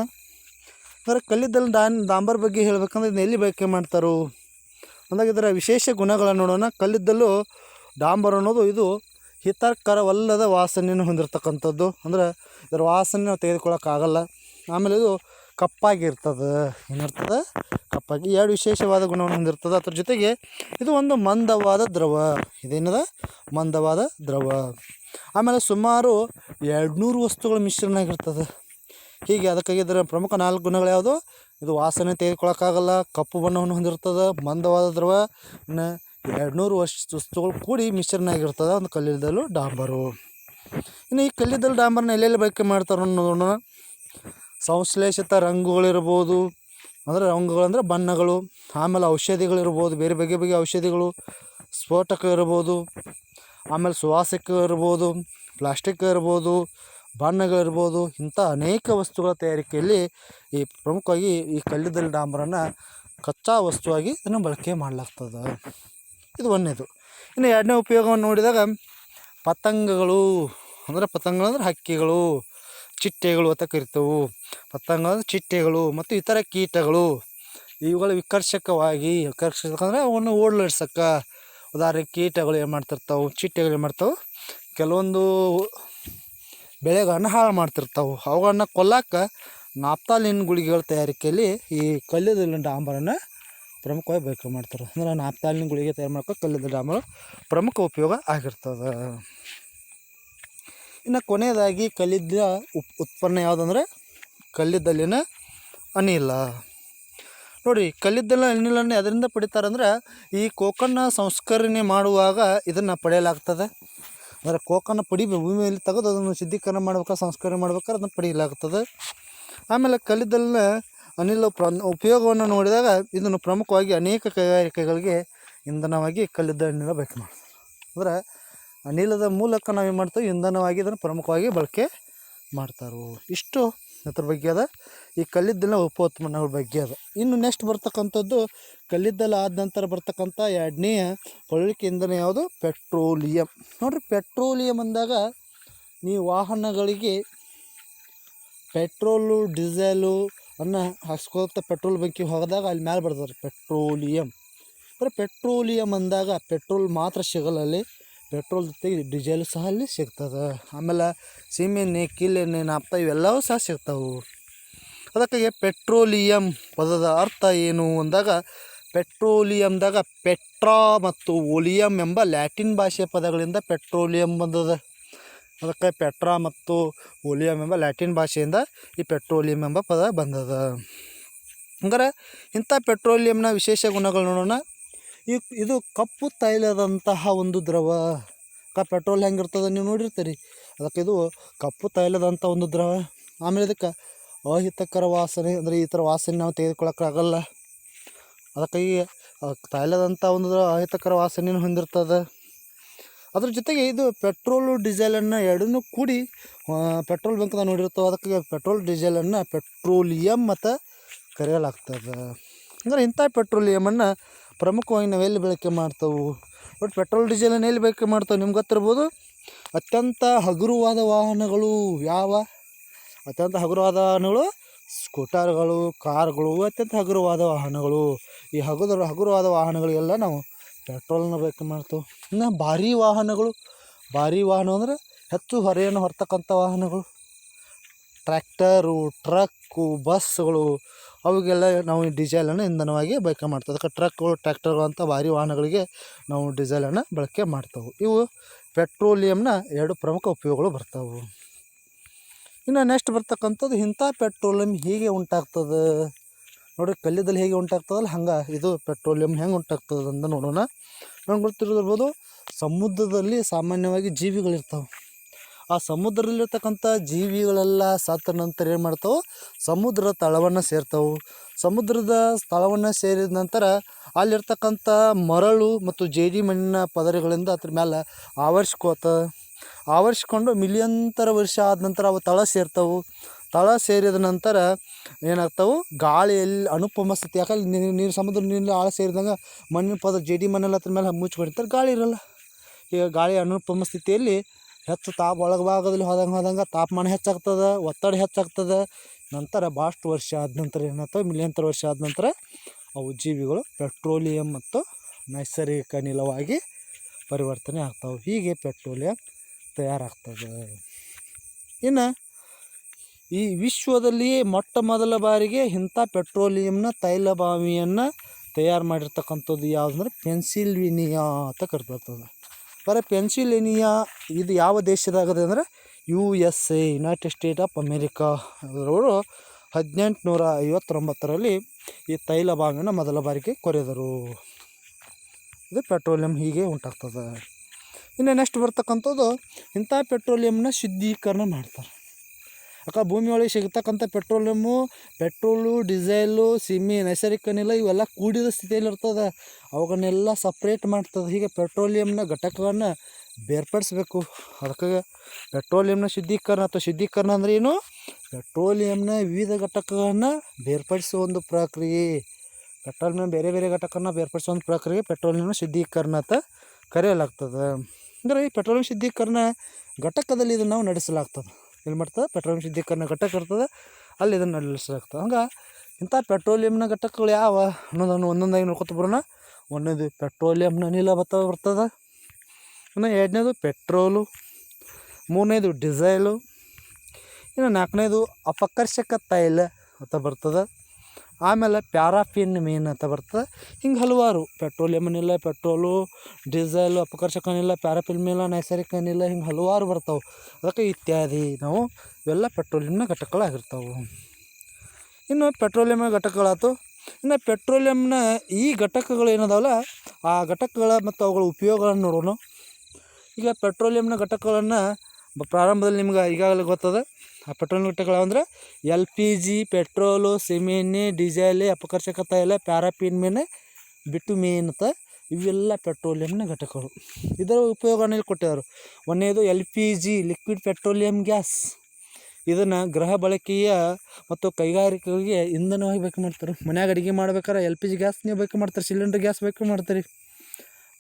ಅಂದರೆ ಕಲ್ಲಿದ್ದಲ್ಲಿ ಡಾನ್ ಡಾಂಬರ್ ಬಗ್ಗೆ ಹೇಳ್ಬೇಕಂದ್ರೆ ಇದನ್ನ ಎಲ್ಲಿ ಬಳಕೆ ಮಾಡ್ತಾರೋ? ಅಂದಾಗ ಇದರ ವಿಶೇಷ ಗುಣಗಳನ್ನು ನೋಡೋಣ. ಕಲ್ಲಿದ್ದಲು ಡಾಂಬರ್ ಅನ್ನೋದು ಇದು ಹಿತಕರವಲ್ಲದ ವಾಸನೆಯನ್ನು ಹೊಂದಿರತಕ್ಕಂಥದ್ದು. ಅಂದ್ರೆ ಇದರ ವಾಸನೆ ನಾವು ತೆಗೆದುಕೊಳ್ಳೋಕ್ಕಾಗಲ್ಲ. ಆಮೇಲೆ ಇದು ಕಪ್ಪಾಗಿರ್ತದೆ. ಏನಿರ್ತದೆ? ಕಪ್ಪಾಗಿ. ಎರಡು ವಿಶೇಷವಾದ ಗುಣವನ್ನು ಹೊಂದಿರ್ತದೆ. ಅದ್ರ ಜೊತೆಗೆ ಇದು ಒಂದು ಮಂದವಾದ ದ್ರವ. ಇದೇನದ? ಮಂದವಾದ ದ್ರವ. ಆಮೇಲೆ ಸುಮಾರು ಎರಡುನೂರು ವಸ್ತುಗಳ ಮಿಶ್ರಣ ಆಗಿರ್ತದೆ. ಹೀಗೆ ಅದಕ್ಕಾಗಿ ಇದರ ಪ್ರಮುಖ ನಾಲ್ಕು ಗುಣಗಳು ಯಾವುದು? ಇದು ವಾಸನೆ ತೆಗೆದುಕೊಳ್ಳೋಕ್ಕಾಗಲ್ಲ. ಕಪ್ಪು ಬಣ್ಣವನ್ನು ಹೊಂದಿರ್ತದೆ. ಮಂದವಾದ ದ್ರವ. ಎರಡುನೂರು ವರ್ಷ ವಸ್ತುಗಳು ಕೂಡಿ ಮಿಶ್ರಣ ಆಗಿರ್ತದೆ ಒಂದು ಕಲ್ಲಿದ್ದಲು ಡಾಂಬರು. ಇನ್ನು ಈ ಕಲ್ಲಿದ್ದಲು ಡಾಂಬರ್ನ ಎಲ್ಲೆಲ್ಲಿ ಬಳಕೆ ಮಾಡ್ತಾರೆ ನೋಡೋಣ ಸಂಶ್ಲೇಷಿತ ರಂಗುಗಳಿರ್ಬೋದು, ಅಂದರೆ ರಂಗುಗಳಂದ್ರೆ ಬಣ್ಣಗಳು, ಆಮೇಲೆ ಔಷಧಿಗಳಿರ್ಬೋದು, ಬೇರೆ ಬಗೆ ಬಗೆ ಔಷಧಿಗಳು ಸ್ಫೋಟಕ ಇರ್ಬೋದು ಆಮೇಲೆ ಸುವಾಸಕ ಇರ್ಬೋದು ಪ್ಲಾಸ್ಟಿಕ್ ಇರ್ಬೋದು ಬಣ್ಣಗಳಿರ್ಬೋದು, ಇಂಥ ಅನೇಕ ವಸ್ತುಗಳ ತಯಾರಿಕೆಯಲ್ಲಿ ಈ ಪ್ರಮುಖವಾಗಿ ಈ ಕಲ್ಲಿದ್ದಲು ಡಾಂಬರನ್ನು ಕಚ್ಚಾ ವಸ್ತುವಾಗಿ ಇದನ್ನು ಬಳಕೆ ಮಾಡಲಾಗ್ತದೆ. ಇದು ಒಂದನೇದು. ಇನ್ನು ಎರಡನೇ ಉಪಯೋಗವನ್ನು ನೋಡಿದಾಗ ಪತಂಗಗಳು, ಅಂದರೆ ಪತಂಗಗಳು ಅಂದರೆ ಹಕ್ಕಿಗಳು, ಚಿಟ್ಟೆಗಳು ಅಂತ ಕರಿತವು. ಪತಂಗಗಳು ಚಿಟ್ಟೆಗಳು ಮತ್ತು ಇತರ ಕೀಟಗಳು. ಇವುಗಳು ವಿಕರ್ಷಕವಾಗಿ, ವಿಕರ್ಷಕ ಅಂದರೆ ಅವನ್ನು ಓಡ್ಲಾಡ್ಸಕ್ಕೆ. ಉದಾಹರಣೆ ಕೀಟಗಳು ಏನು ಮಾಡ್ತಿರ್ತಾವೆ, ಚಿಟ್ಟೆಗಳು ಏನು ಮಾಡ್ತಾವೆ, ಕೆಲವೊಂದು ಬೆಳೆಗಳನ್ನು ಹಾಳು ಮಾಡ್ತಿರ್ತಾವೆ. ಅವುಗಳನ್ನ ಕೊಲ್ಲಕ್ಕೆ ನಾಪ್ತಾಲಿನ್ ಗುಳಿಗೆಗಳ ತಯಾರಿಕೆಯಲ್ಲಿ ಈ ಕಲ್ಲಿದ್ದಲಿನ ಡಾಂಬರನ್ನು ಪ್ರಮುಖವಾಗಿ ಬಳಕೆ ಮಾಡ್ತಾರೆ. ಅಂದ್ರೆ ನಾಪ್ತಾಲಿನ ಗುಳಿಗೆ ತಯಾರು ಮಾಡೋಕೆ ಕಲ್ಲಿದ್ದ ಡಾಮರು ಪ್ರಮುಖ ಉಪಯೋಗ ಆಗಿರ್ತದೆ. ಇನ್ನು ಕೊನೆಯದಾಗಿ ಕಲ್ಲಿದ್ದ ಉಪ್, ಉತ್ಪನ್ನ ಯಾವುದಂದ್ರೆ ಕಲ್ಲಿದ್ದಲಿನ ಅನಿಲ. ನೋಡಿ ಕಲ್ಲಿದ್ದಲ ಅನಿಲನ್ನು ಅದರಿಂದ ಪಡಿತಾರಂದ್ರೆ ಈ ಕೋಕನ್ನ ಸಂಸ್ಕರಣೆ ಮಾಡುವಾಗ ಇದನ್ನು ಪಡೆಯಲಾಗ್ತದೆ. ಅಂದರೆ ಕೋಕನ್ನು ಪಡಿಬೇಕು ಭೂಮಿಯಲ್ಲಿ ತೆಗೆದು ಅದನ್ನು ಶುದ್ಧೀಕರಣ ಮಾಡ್ಬೇಕಾದ್ರೆ ಸಂಸ್ಕರಣೆ ಮಾಡ್ಬೇಕಾದ್ರೆ ಅದನ್ನು ಪಡೆಯಲಾಗ್ತದೆ. ಆಮೇಲೆ ಕಲ್ಲಿದ್ದಲಿನ ಅನಿಲ ಪ್ರ, ಉಪಯೋಗವನ್ನು ನೋಡಿದಾಗ ಇದನ್ನು ಪ್ರಮುಖವಾಗಿ ಅನೇಕ ಕೈಗಾರಿಕೆಗಳಿಗೆ ಇಂಧನವಾಗಿ ಕಲ್ಲಿದ್ದ ಅನಿಲ ಬಳಕೆ ಮಾಡ್ತಾರೆ. ಅಂದ್ರೆ ಅನಿಲದ ಮೂಲಕ ನಾವೇನು ಮಾಡ್ತೀವಿ? ಇಂಧನವಾಗಿ ಇದನ್ನು ಪ್ರಮುಖವಾಗಿ ಬಳಕೆ ಮಾಡ್ತಾರೆ ಇಷ್ಟು ಅದ್ರ ಬಗ್ಗೆ ಅದ. ಈ ಕಲ್ಲಿದ್ದಲ ಉಪ ಉತ್ಪನ್ನಗಳ ಬಗ್ಗೆ ಅದ. ಇನ್ನು ನೆಕ್ಸ್ಟ್ ಬರ್ತಕ್ಕಂಥದ್ದು ಕಲ್ಲಿದ್ದಲ ಆದ ನಂತರ ಬರ್ತಕ್ಕಂಥ ಎರಡನೇ ಪಳಲಿಕೆ ಇಂಧನ ಯಾವುದು? ಪೆಟ್ರೋಲಿಯಂ. ನೋಡಿರಿ, ಪೆಟ್ರೋಲಿಯಂ ಅಂದಾಗ ನೀವು ವಾಹನಗಳಿಗೆ ಪೆಟ್ರೋಲು, ಡೀಸೆಲು ಅನ್ನ ಹಾಕ್ಸ್ಕೊತ ಪೆಟ್ರೋಲ್ ಬಂಕಿ ಹೋದಾಗ ಅಲ್ಲಿ ಮ್ಯಾಲೆ ಬರ್ತಾರೆ ಪೆಟ್ರೋಲಿಯಂ ಅಂದರೆ ಪೆಟ್ರೋಲಿಯಂ ಅಂದಾಗ ಪೆಟ್ರೋಲ್ ಮಾತ್ರ ಸಿಗಲ್ಲ ಅಲ್ಲಿ. ಪೆಟ್ರೋಲ್ ಜೊತೆಗೆ ಡೀಸೆಲ್ ಸಹ ಅಲ್ಲಿ ಸಿಗ್ತದೆ. ಆಮೇಲೆ ಸೀಮೆಣ್ಣೆ ಕೀಲೆಣ್ಣೆ ನಾಪ್ತ ಇವೆಲ್ಲವೂ ಸಹ ಸಿಗ್ತಾವೆ. ಅದಕ್ಕಾಗಿ ಪೆಟ್ರೋಲಿಯಂ ಪದದ ಅರ್ಥ ಏನು ಅಂದಾಗ ಪೆಟ್ರೋಲಿಯಂದಾಗ ಪೆಟ್ರಾ ಮತ್ತು ಓಲಿಯಂ ಎಂಬ ಲ್ಯಾಟಿನ್ ಭಾಷೆಯ ಪದಗಳಿಂದ ಪೆಟ್ರೋಲಿಯಂ ಬಂದದ. ಅದಕ್ಕೆ ಪೆಟ್ರಾ ಮತ್ತು ಓಲಿಯಂ ಎಂಬ ಲ್ಯಾಟಿನ್ ಭಾಷೆಯಿಂದ ಈ ಪೆಟ್ರೋಲಿಯಂ ಎಂಬ ಪದ ಬಂದದ. ಹಂಗಾರೆ ಇಂಥ ಪೆಟ್ರೋಲಿಯಂನ ವಿಶೇಷ ಗುಣಗಳು ನೋಡೋಣ. ಈ ಇದು ಕಪ್ಪು ತೈಲದಂತಹ ಒಂದು ದ್ರವ. ಕ ಪೆಟ್ರೋಲ್ ಹೆಂಗಿರ್ತದೆ ನೀವು ನೋಡಿರ್ತೀರಿ. ಅದಕ್ಕೆ ಇದು ಕಪ್ಪು ತೈಲದಂಥ ಒಂದು ದ್ರವ. ಆಮೇಲೆ ಇದಕ್ಕೆ ಅಹಿತಕರ ವಾಸನೆ, ಅಂದರೆ ಈ ಥರ ವಾಸನೆ ನಾವು ತೆಗೆದುಕೊಳ್ಳೋಕ್ಕಾಗಲ್ಲ ಅದಕ್ಕೆ ಈ ತೈಲದಂಥ ಒಂದು ಅಹಿತಕರ ವಾಸನೆಯನ್ನು ಹೊಂದಿರ್ತದೆ. ಅದ್ರ ಜೊತೆಗೆ ಇದು ಪೆಟ್ರೋಲು, ಡೀಸೆಲನ್ನು ಎರಡನ್ನೂ ಕೂಡಿ ಪೆಟ್ರೋಲ್ ಬಂಕ್ದಾಗ ನೋಡಿರ್ತಾವೆ ಅದಕ್ಕೆ ಪೆಟ್ರೋಲ್, ಡೀಸೆಲನ್ನು ಪೆಟ್ರೋಲಿಯಂ ಮತ್ತು ಕರೆಯಲಾಗ್ತದೆ. ಅಂದ್ರೆ ಇಂಥ ಪೆಟ್ರೋಲಿಯಮನ್ನು ಪ್ರಮುಖವಾಗಿ ನಾವು ಎಲ್ಲಿ ಬಳಕೆ ಮಾಡ್ತೇವೆ? ಬಟ್ ಪೆಟ್ರೋಲ್, ಡೀಸೆಲನ್ನು ಎಲ್ಲಿ ಬಳಕೆ ಮಾಡ್ತೇವೆ ನಿಮ್ಗೆ ಗೊತ್ತಿರ್ಬೋದು? ಅತ್ಯಂತ ಹಗುರವಾದ ವಾಹನಗಳು ಯಾವ? ಅತ್ಯಂತ ಹಗುರವಾದ ವಾಹನಗಳು ಸ್ಕೂಟರ್ಗಳು, ಕಾರ್ಗಳು, ಅತ್ಯಂತ ಹಗುರವಾದ ವಾಹನಗಳು. ಈ ಹಗುರ ಹಗುರವಾದ ವಾಹನಗಳಿಗೆಲ್ಲ ನಾವು ಪೆಟ್ರೋಲ್ನ ಬೇಕು ಮಾಡ್ತು ಇನ್ನು ಭಾರೀ ವಾಹನಗಳು, ಭಾರೀ ವಾಹನ ಅಂದರೆ ಹೆಚ್ಚು ಹೊರೆಯನ್ನು ಹೊರ್ತಕ್ಕಂಥ ವಾಹನಗಳು. ಟ್ರ್ಯಾಕ್ಟರು, ಟ್ರಕ್ಕು ಬಸ್ಗಳು ಅವುಗೆಲ್ಲ ನಾವು ಡೀಸೆಲನ್ನು ಇಂಧನವಾಗಿ ಬಳಕೆ ಮಾಡ್ತೇವೆ. ಅದಕ್ಕೆ ಟ್ರಕ್ಗಳು ಟ್ರ್ಯಾಕ್ಟರ್ಗಳು ಅಂತ ಭಾರಿ ವಾಹನಗಳಿಗೆ ನಾವು ಡೀಸೆಲನ್ನು ಬಳಕೆ ಮಾಡ್ತವೆ. ಇವು ಪೆಟ್ರೋಲಿಯಂನ ಎರಡು ಪ್ರಮುಖ ಉಪಯೋಗಗಳು ಬರ್ತಾವೆ. ಇನ್ನು ನೆಕ್ಸ್ಟ್ ಬರ್ತಕ್ಕಂಥದ್ದು ಇಂಥ ಪೆಟ್ರೋಲಿಯಂ ಹೀಗೆ ಉಂಟಾಗ್ತದೆ. ನೋಡಿರಿ ಕಲ್ಲಿದ್ದಲ್ಲಿ ಹೇಗೆ ಉಂಟಾಗ್ತದಲ್ಲ, ಹಂಗೆ ಇದು ಪೆಟ್ರೋಲಿಯಂ ಹೆಂಗೆ ಉಂಟಾಗ್ತದೆ ಅಂತ ನೋಡೋಣ. ನಮ್ಗೆ ಗೊತ್ತಿರೋದಿರ್ಬೋದು ಸಮುದ್ರದಲ್ಲಿ ಸಾಮಾನ್ಯವಾಗಿ ಜೀವಿಗಳಿರ್ತಾವೆ. ಆ ಸಮುದ್ರದಲ್ಲಿರ್ತಕ್ಕಂಥ ಜೀವಿಗಳೆಲ್ಲ ಸತ್ತ ನಂತರ ಏನು ಮಾಡ್ತಾವೆ? ಸಮುದ್ರ ತಳವನ್ನು ಸೇರ್ತಾವೆ. ಸಮುದ್ರದ ಸ್ಥಳವನ್ನು ಸೇರಿದ ನಂತರ ಅಲ್ಲಿರ್ತಕ್ಕಂಥ ಮರಳು ಮತ್ತು ಜೇಡಿ ಮಣ್ಣಿನ ಪದರಗಳಿಂದ ಅದ್ರ ಮೇಲೆ ಆವರಿಸ್ಕೋತ, ಆವರಿಸ್ಕೊಂಡು ಮಿಲಿಯಂತರ ವರ್ಷ ಆದ ನಂತರ ಅವು ತಳ ಸೇರ್ತವೆ. ತಳ ಸೇರಿದ ನಂತರ ಏನಾಗ್ತಾವೆ? ಗಾಳಿಯಲ್ಲಿ ಅನುಪಮ ಸ್ಥಿತಿ. ಯಾಕಂದ್ರೆ ನೀರು ನೀರು ಸಮುದ್ರ ನೀರು ಆಳ ಸೇರಿದಂಗೆ ಮಣ್ಣಿನ ಪದ ಜೇಡಿ ಮಣ್ಣೆಲ್ಲ ಅದ್ರ ಮೇಲೆ ಮುಚ್ಚಿಬಿಡ್ತಾರೆ ಗಾಳಿ ಇರಲ್ಲ. ಈಗ ಗಾಳಿ ಅನುಪಮ ಸ್ಥಿತಿಯಲ್ಲಿ ಹೆಚ್ಚು ತಾಪ ಒಳಭಾಗದಲ್ಲಿ ಹೋದಂಗೆ ಹೋದಂಗೆ ತಾಪಮಾನ ಹೆಚ್ಚಾಗ್ತದೆ, ಒತ್ತಡ ಹೆಚ್ಚಾಗ್ತದೆ. ನಂತರ ಭಾಳಷ್ಟು ವರ್ಷ ಆದ ನಂತರ ಏನಾಗ್ತವೆ? ಮಿಲಿಯಂತರ ವರ್ಷ ಆದ ನಂತರ ಅವು ಜೀವಿಗಳು ಪೆಟ್ರೋಲಿಯಂ ಮತ್ತು ನೈಸರ್ಗಿಕ ಅನಿಲವಾಗಿ ಪರಿವರ್ತನೆ ಆಗ್ತಾವೆ. ಹೀಗೆ ಪೆಟ್ರೋಲಿಯಂ ತಯಾರಾಗ್ತದೆ. ಇನ್ನು ಈ ವಿಶ್ವದಲ್ಲಿಯೇ ಮೊಟ್ಟ ಮೊದಲ ಬಾರಿಗೆ ಇಂಥ ಪೆಟ್ರೋಲಿಯಂನ ತೈಲ ಬಾವಿಯನ್ನು ತಯಾರು ಮಾಡಿರ್ತಕ್ಕಂಥದ್ದು ಯಾವುದಂದ್ರೆ ಪೆನ್ಸಿಲ್ವೇನಿಯಾ ಅಂತ ಕರ್ತದೆ ಬರೀ ಪೆನ್ಸಿಲ್ವೇನಿಯಾ ಇದು ಯಾವ ದೇಶದಾಗದೆ ಅಂದರೆ U S A United State of America ಅವರು ಹದಿನೆಂಟುನೂರ ಐವತ್ತೊಂಬತ್ತರಲ್ಲಿ ಈ ತೈಲ ಬಾವಿಯನ್ನು ಮೊದಲ ಬಾರಿಗೆ ಕೊರೆದರು. ಇದು ಪೆಟ್ರೋಲಿಯಂ ಹೀಗೆ ಉಂಟಾಗ್ತದೆ. ಇನ್ನು ನೆಕ್ಸ್ಟ್ ಬರ್ತಕ್ಕಂಥದ್ದು ಇಂಥ ಪೆಟ್ರೋಲಿಯಂನ ಶುದ್ಧೀಕರಣ ಮಾಡ್ತಾರೆ. ಯಾಕೆ ಭೂಮಿ ಒಳಗೆ ಸಿಗ್ತಕ್ಕಂಥ ಪೆಟ್ರೋಲಿಯಮ್ಮು, ಪೆಟ್ರೋಲು, ಡೀಸೆಲು ಸಿಮ್ಮಿ ನೈಸರ್ಗಿಕ ಅನಿಲ ಇವೆಲ್ಲ ಕೂಡಿದ ಸ್ಥಿತಿಯಲ್ಲಿ ಇರ್ತದೆ ಅವುಗಳನ್ನೆಲ್ಲ ಸಪ್ರೇಟ್ ಮಾಡ್ತದೆ. ಹೀಗೆ ಪೆಟ್ರೋಲಿಯಂನ ಘಟಕವನ್ನು ಬೇರ್ಪಡಿಸ್ಬೇಕು. ಅದಕ್ಕೆ ಪೆಟ್ರೋಲಿಯಂನ ಶುದ್ಧೀಕರಣ ಅಥವಾ ಶುದ್ಧೀಕರಣ ಅಂದರೆ ಏನು? ಪೆಟ್ರೋಲಿಯಂನ ವಿವಿಧ ಘಟಕಗಳನ್ನು ಬೇರ್ಪಡಿಸುವ ಒಂದು ಪ್ರಕ್ರಿಯೆ. ಪೆಟ್ರೋಲಿಯಂ ಬೇರೆ ಬೇರೆ ಘಟಕನ ಬೇರ್ಪಡಿಸುವ ಒಂದು ಪ್ರಕ್ರಿಯೆ ಪೆಟ್ರೋಲಿಯಂನ ಶುದ್ಧೀಕರಣ ಅಂತ ಕರೆಯಲಾಗ್ತದೆ. ಅಂದರೆ ಈ ಪೆಟ್ರೋಲಿಯಂ ಶುದ್ಧೀಕರಣ ಘಟಕದಲ್ಲಿ ಇದನ್ನು ನಾವು ನಡೆಸಲಾಗ್ತದೆ. ಎಲ್ಲಿ ಮಾಡ್ತದೆ? ಪೆಟ್ರೋಲಿಯಂ ಶುದ್ಧೀಕರಣ ಘಟಕ ಇರ್ತದೆ. ಅಲ್ಲಿ ಇದನ್ನು ನಡೆಸಲಾಗ್ತದೆ ಹಂಗೆ ಇಂಥ ಪೆಟ್ರೋಲಿಯಂನ ಘಟಕಗಳು ಯಾವ? ಅನ್ನೋದನ್ನು ಒಂದೊಂದಾಗಿ ನೋಡ್ಕೊತ ಬರೋಣ. ಒಂದನೇದು ಪೆಟ್ರೋಲಿಯಂನ ಅನಿಲ ಬತ್ತ ಬರ್ತದೆ. ಇನ್ನು ಎರಡನೇದು ಪೆಟ್ರೋಲು. ಮೂರನೇದು ಡಿಸೈಲು. ಇನ್ನು ನಾಲ್ಕನೇದು ಅಪಕರ್ಷಕ ತೈಲ ಅಂತ ಬರ್ತದೆ. ಆಮೇಲೆ ಪ್ಯಾರಾಫಿನ್ ಮೇನ್ ಅಂತ ಬರ್ತದೆ. ಹಿಂಗೆ ಹಲವಾರು ಪೆಟ್ರೋಲಿಯಂ ಅನಿಲ ಪೆಟ್ರೋಲು ಡೀಸೆಲ್ ಅಪಕರ್ಷಕನಿಲ್ಲ ಪ್ಯಾರಾಫಿನ್ ಮೇಲೆ ನೈಸರ್ಗಿಕ ಅನಿಲ ಹಿಂಗೆ ಹಲವಾರು ಬರ್ತಾವೆ. ಅದಕ್ಕೆ ಇತ್ಯಾದಿ ನಾವು ಇವೆಲ್ಲ ಪೆಟ್ರೋಲಿಯಂನ ಘಟಕಗಳಾಗಿರ್ತಾವೆ. ಇನ್ನು ಪೆಟ್ರೋಲಿಯಂ ಘಟಕಗಳಾಯ್ತು ಇನ್ನು ಪೆಟ್ರೋಲಿಯಂನ ಈ ಘಟಕಗಳು ಏನದಾವಲ್ಲ, ಆ ಘಟಕಗಳ ಮತ್ತು ಅವುಗಳ ಉಪಯೋಗಗಳನ್ನು ನೋಡೋಣ. ಈಗ ಪೆಟ್ರೋಲಿಯಂನ ಘಟಕಗಳನ್ನು ಪ್ರಾರಂಭದಲ್ಲಿ ನಿಮ್ಗೆ ಈಗಾಗಲೇ ಗೊತ್ತದ. ಆ ಪೆಟ್ರೋಲ್ ಘಟಕಗಳು ಅಂದ್ರೆ ಎಲ್ ಪಿ ಜಿ, ಪೆಟ್ರೋಲು ಸೀಮೆಎಣ್ಣೆ ಡೀಸೆಲ್, ಅಪಕರ್ಷಕ ತೈಲ, ಪ್ಯಾರಾಫಿನ್ ಮೀನು ಬಿಟ್ಟು ಅಂತ ಇವೆಲ್ಲ ಪೆಟ್ರೋಲಿಯಂನ ಘಟಕಗಳು. ಇದರ ಉಪಯೋಗ ಅನ್ನೋದು ಕೊಟ್ಟಿದ್ದಾರೆ. ಒಂದನೇದು L P G, liquid petroleum gas. ಇದನ್ನು ಗೃಹ ಬಳಕೆಯ ಮತ್ತು ಕೈಗಾರಿಕೆಗಳಿಗೆ ಇಂಧನವಾಗಿ ಬೇಕು ಮಾಡ್ತಾರೆ. ಮನ್ಯಾಗ ಅಡುಗೆ ಮಾಡ್ಬೇಕಾದ್ರೆ ಎಲ್ ಪಿ ಜಿ ಗ್ಯಾಸ್ ನೀವು ಬಳಕೆ ಮಾಡ್ತಾರೆ, ಸಿಲಿಂಡರ್ ಗ್ಯಾಸ್ ಬೇಕು ಮಾಡ್ತಾರೆ.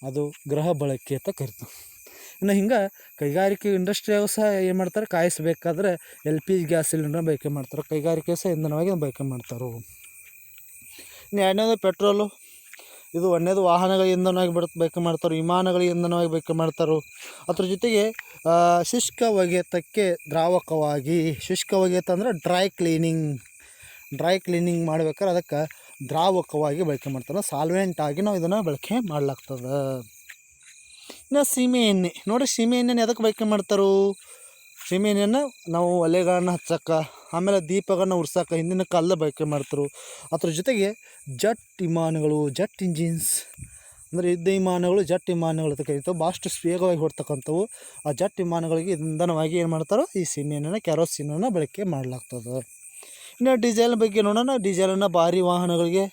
ಅದು ಗೃಹ ಬಳಕೆ ಅಂತ ಕರಿತೀವಿ ಇನ್ನು ಹಿಂಗೆ ಕೈಗಾರಿಕೆ ಇಂಡಸ್ಟ್ರಿಯಾಗ ಸಹ ಏನು ಮಾಡ್ತಾರೆ? ಕಾಯಿಸಬೇಕಾದ್ರೆ L P G gas cylinder ಬಳಕೆ ಮಾಡ್ತಾರೆ. ಕೈಗಾರಿಕೆ ಸಹ ಇಂಧನವಾಗಿ ಬಳಕೆ ಮಾಡ್ತಾರೆ ಇನ್ನು ಎರಡನೇದು ಪೆಟ್ರೋಲು ಇದು ಒಂದೇದು ವಾಹನಗಳ ಇಂಧನವಾಗಿ ಬಡ ಬಳಕೆ ಮಾಡ್ತಾರೆ. ವಿಮಾನಗಳ ಇಂಧನವಾಗಿ ಬಳಕೆ ಮಾಡ್ತಾರೆ ಅದ್ರ ಜೊತೆಗೆ ಶುಷ್ಕ ಒಗೆತಕ್ಕೆ ದ್ರಾವಕವಾಗಿ, ಶುಷ್ಕ ಒಗೆತ ಅಂದರೆ ಡ್ರೈ ಕ್ಲೀನಿಂಗ್ ಡ್ರೈ ಕ್ಲೀನಿಂಗ್ ಮಾಡ್ಬೇಕಾದ್ರೆ ಅದಕ್ಕೆ ದ್ರಾವಕವಾಗಿ ಬಳಕೆ ಮಾಡ್ತಾರೆ. ಸಾಲ್ವೆಂಟ್ ಆಗಿ ನಾವು ಇದನ್ನು ಬಳಕೆ ಮಾಡ್ಲಾಗ್ತದೆ. ಇನ್ನು ಸೀಮೆ ಎಣ್ಣೆ ನೋಡಿ ಸೀಮೆ ಎಣ್ಣೆನ ಎದಕ್ಕೆ ಬಳಕೆ ಮಾಡ್ತಾರೋ? ಸೀಮೆ ಎಣ್ಣೆನ ನಾವು ಒಲೆಗಳನ್ನು ಹಚ್ಚಕ್ಕೆ, ಆಮೇಲೆ ದೀಪಗಳನ್ನ ಉರ್ಸಕ್ಕೆ ಹಿಂದಿನ ಕಾಲದ ಬಳಕೆ ಮಾಡ್ತಾರೆ. ಅದ್ರ ಜೊತೆಗೆ ಜಟ್ ವಿಮಾನಗಳು, ಜಟ್ ಇಂಜಿನ್ಸ್, ಅಂದರೆ ಯುದ್ಧ ವಿಮಾನಗಳು, ಜಟ್ ವಿಮಾನಗಳು ಅಂತ ಕರೀತಾವೆ. ಭಾಳಷ್ಟು ವೇಗವಾಗಿ ಹೊಡ್ತಕ್ಕಂಥವು. ಆ ಜಟ್ ವಿಮಾನಗಳಿಗೆ ಇಂಧನವಾಗಿ ಏನು ಮಾಡ್ತಾರೋ, ಈ ಸೀಮೆ ಎಣ್ಣೆನ ಕ್ಯಾರೋಸಿನನ್ನು ಬಳಕೆ ಮಾಡಲಾಗ್ತದೆ. ಇನ್ನು ಡೀಸೆಲ್ ಬಗ್ಗೆ ನೋಡೋಣ. ಡೀಸೆಲನ್ನು ಭಾರಿ ವಾಹನಗಳಿಗೆ,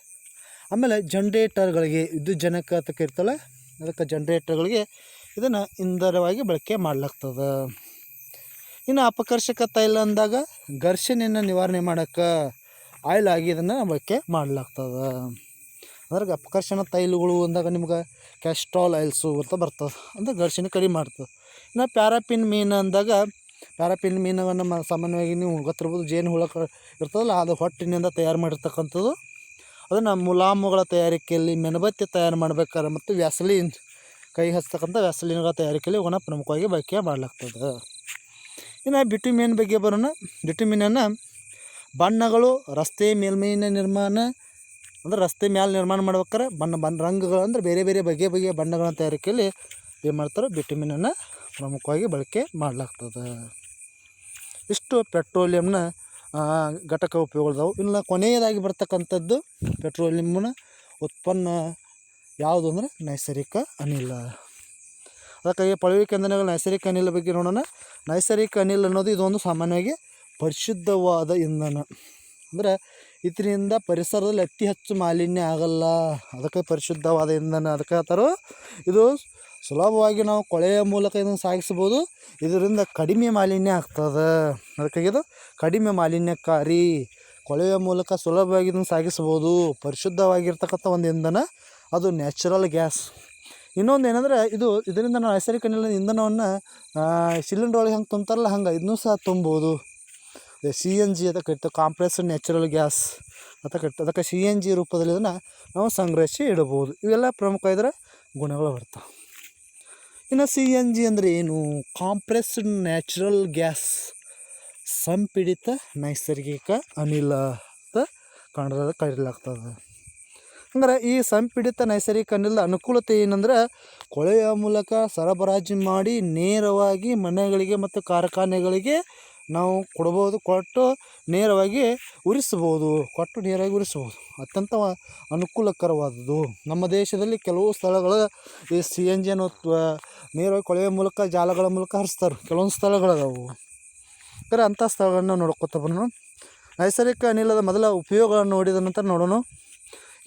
ಆಮೇಲೆ ಜನ್ರೇಟರ್ಗಳಿಗೆ ವಿದ್ಯುತ್ ಜನಕ ಅಂತ ಕರಿತಲ್ಲ ಅದಕ್ಕೆ ಜನ್ರೇಟರ್ಗಳಿಗೆ ಇದನ್ನು ಇಂಧನವಾಗಿ ಬಳಕೆ ಮಾಡ್ಲಾಗ್ತದೆ. ಇನ್ನು ಅಪಕರ್ಷಕ ತೈಲ ಅಂದಾಗ ಘರ್ಷಣೆಯನ್ನು ನಿವಾರಣೆ ಮಾಡೋಕ್ಕೆ ಆಯಿಲ್ ಆಗಿ ಇದನ್ನು ಬಳಕೆ ಮಾಡ್ಲಾಗ್ತದೆ. ಅದ್ರಾಗ ಅಪಕರ್ಷಣ ತೈಲಗಳು ಅಂದಾಗ ನಿಮ್ಗೆ ಕ್ಯಾಸ್ಟ್ರಾಲ್ ಆಯಿಲ್ಸು ಅಂತ ಬರ್ತದೆ. ಅಂದರೆ ಘರ್ಷಣೆ ಕಡಿಮೆ ಮಾಡ್ತದೆ. ಇನ್ನು ಪ್ಯಾರಾಪಿನ್ ಮೀನು ಅಂದಾಗ ಪ್ಯಾರಾಪಿನ್ ಮೀನವನ್ನು ಸಾಮಾನ್ಯವಾಗಿ ನೀವು ಗೊತ್ತಿರ್ಬೋದು ಜೇನು ಹುಳ ಇರ್ತದಲ್ಲ, ಅದು ಹೊಟ್ಟಿನಿಂದ ತಯಾರು ಮಾಡಿರ್ತಕ್ಕಂಥದ್ದು ಅದನ್ನು ಮುಲಾಮುಗಳ ತಯಾರಿಕೆಯಲ್ಲಿ ಮೆಣಬತ್ತಿ ತಯಾರು ಮಾಡಬೇಕಾದ್ರೆ ಮತ್ತು ವ್ಯಾಸಲಿನ್, ಕೈ ಹಚ್ತಕ್ಕಂಥ ವ್ಯಾಸಲಿನ್ಗಳ ತಯಾರಿಕೆಯಲ್ಲಿ ಇವನ್ನ ಪ್ರಮುಖವಾಗಿ ಬಳಕೆ ಮಾಡಲಾಗ್ತದೆ. ಇನ್ನು ಬಿಟುಮಿನ್ ಬಗ್ಗೆ ಬರೋಣ. ಬಿಟುಮಿನನ್ನು ಬಣ್ಣಗಳು, ರಸ್ತೆ ಮೇಲ್ಮೈನ ನಿರ್ಮಾಣ, ಅಂದರೆ ರಸ್ತೆ ಮ್ಯಾಲೆ ನಿರ್ಮಾಣ ಮಾಡ್ಬೇಕಾರೆ ಬಣ್ಣ ಬಣ್ಣ ರಂಗಗಳು ಅಂದ್ರೆ ಬೇರೆ ಬೇರೆ ಬಗೆ ಬಗೆಯ ಬಣ್ಣಗಳ ತಯಾರಿಕೆಯಲ್ಲಿ ಏನು ಮಾಡ್ತಾರೆ. ಬಿಟಮಿನನ್ನು ಪ್ರಮುಖವಾಗಿ ಬಳಕೆ ಮಾಡಲಾಗ್ತದೆ. ಇಷ್ಟು ಪೆಟ್ರೋಲಿಯಂನ ಘಟಕ ಉಪಯೋಗಗಳದಾವು ಇನ್ನು ಕೊನೆಯದಾಗಿ ಬರ್ತಕ್ಕಂಥದ್ದು ಪೆಟ್ರೋಲಿಯಂನ ಉತ್ಪನ್ನ ಯಾವುದು ಅಂದರೆ ನೈಸರ್ಗಿಕ ಅನಿಲ. ಅದಕ್ಕಾಗಿ ಪಳವಿ ಕೇಂದ್ರಗಳ ನೈಸರ್ಗಿಕ ಅನಿಲ ಬಗ್ಗೆ ನೋಡೋಣ. ನೈಸರ್ಗಿಕ ಅನಿಲ ಅನ್ನೋದು ಇದೊಂದು ಸಾಮಾನ್ಯವಾಗಿ ಪರಿಶುದ್ಧವಾದ ಇಂಧನ. ಅಂದರೆ ಇದರಿಂದ ಪರಿಸರದಲ್ಲಿ ಅತಿ ಹೆಚ್ಚು ಮಾಲಿನ್ಯ ಆಗಲ್ಲ. ಅದಕ್ಕೆ ಪರಿಶುದ್ಧವಾದ ಇಂಧನ. ಅದಕ್ಕೆ ಹೇಳ್ತಾರೋ ಇದು ಸುಲಭವಾಗಿ ನಾವು ಕೊಳೆಯ ಮೂಲಕ ಇದನ್ನು ಸಾಗಿಸ್ಬೋದು ಇದರಿಂದ ಕಡಿಮೆ ಮಾಲಿನ್ಯ ಆಗ್ತದೆ. ಅದಕ್ಕಾಗಿ ಇದು ಕಡಿಮೆ ಮಾಲಿನ್ಯಕಾರಿ ಕೊಳೆಯ ಮೂಲಕ ಸುಲಭವಾಗಿ ಇದನ್ನು ಸಾಗಿಸ್ಬೋದು ಪರಿಶುದ್ಧವಾಗಿರ್ತಕ್ಕಂಥ ಒಂದು ಇಂಧನ, ಅದು ನ್ಯಾಚುರಲ್ ಗ್ಯಾಸ್. ಇನ್ನೊಂದು ಏನಂದರೆ, ಇದು ಇದರಿಂದ ನಾವು ನೈಸರ್ಗಿಕ ಇಂಧನವನ್ನು ಸಿಲಿಂಡರ್ ಒಳಗೆ ಹಂಗೆ ತುಂಬ್ತಾರಲ್ಲ, ಹಂಗೆ ಇದನ್ನೂ ಸಹ ತುಂಬೋದು. ಸಿ ಎನ್ ಜಿ ಅದಕ್ಕೆ ಕರಿತೀವಿ ಕಾಂಪ್ರೆಸ್ಡ್ ನ್ಯಾಚುರಲ್ ಗ್ಯಾಸ್ ಕರಿತೀವಿ ಅದಕ್ಕೆ ಸಿ ಎನ್ ಜಿ ರೂಪದಲ್ಲಿ ಇದನ್ನು ನಾವು ಸಂಗ್ರಹಿಸಿ ಇಡಬಹುದು. ಇವೆಲ್ಲ ಪ್ರಮುಖ ಇದರ ಗುಣಗಳು ಬರ್ತಾವೆ. ಇನ್ನು ಸಿ ಎನ್ ಜಿ ಅಂದರೆ ಏನು? ಕಾಂಪ್ರೆಸ್ಡ್ ನ್ಯಾಚುರಲ್ ಗ್ಯಾಸ್ ಸಂಪೀಡಿತ ನೈಸರ್ಗಿಕ ಅನಿಲ ಅಂತ ಕನ್ನಡದ ಕರೀಲಾಗ್ತದೆ. ಅಂದ್ರೆ ಈ ಸಂಪೀಡಿತ ನೈಸರ್ಗಿಕ ಅನಿಲದ ಅನುಕೂಲತೆ ಏನಂದ್ರೆ ಕೊಳೆಯ ಮೂಲಕ ಸರಬರಾಜು ಮಾಡಿ ನೇರವಾಗಿ ಮನೆಗಳಿಗೆ ಮತ್ತು ಕಾರ್ಖಾನೆಗಳಿಗೆ ನಾವು ಕೊಡ್ಬೋದು ಕೊಟ್ಟು ನೇರವಾಗಿ ಉರಿಸ್ಬೋದು ಕೊಟ್ಟು ನೇರವಾಗಿ ಉರಿಸ್ಬೋದು ಅತ್ಯಂತ ಅನುಕೂಲಕರವಾದದ್ದು. ನಮ್ಮ ದೇಶದಲ್ಲಿ ಕೆಲವು ಸ್ಥಳಗಳು, ಈ ಸಿ ಎನ್ ಜಿಯನ್ನು ನೇರವಾಗಿ ಕೊಳವೆ ಮೂಲಕ, ಜಾಲಗಳ ಮೂಲಕ ಹರಿಸ್ತಾರೆ. ಕೆಲವೊಂದು ಸ್ಥಳಗಳದಾವು. ಕರೆ, ಅಂಥ ಸ್ಥಳಗಳನ್ನ ನೋಡ್ಕೊತ ಬರೋಣ. ನೈಸರ್ಗಿಕ ಅನಿಲದ ಮೊದಲ ಉಪಯೋಗಗಳನ್ನು ನೋಡಿದ ನಂತರ ನೋಡೋಣ.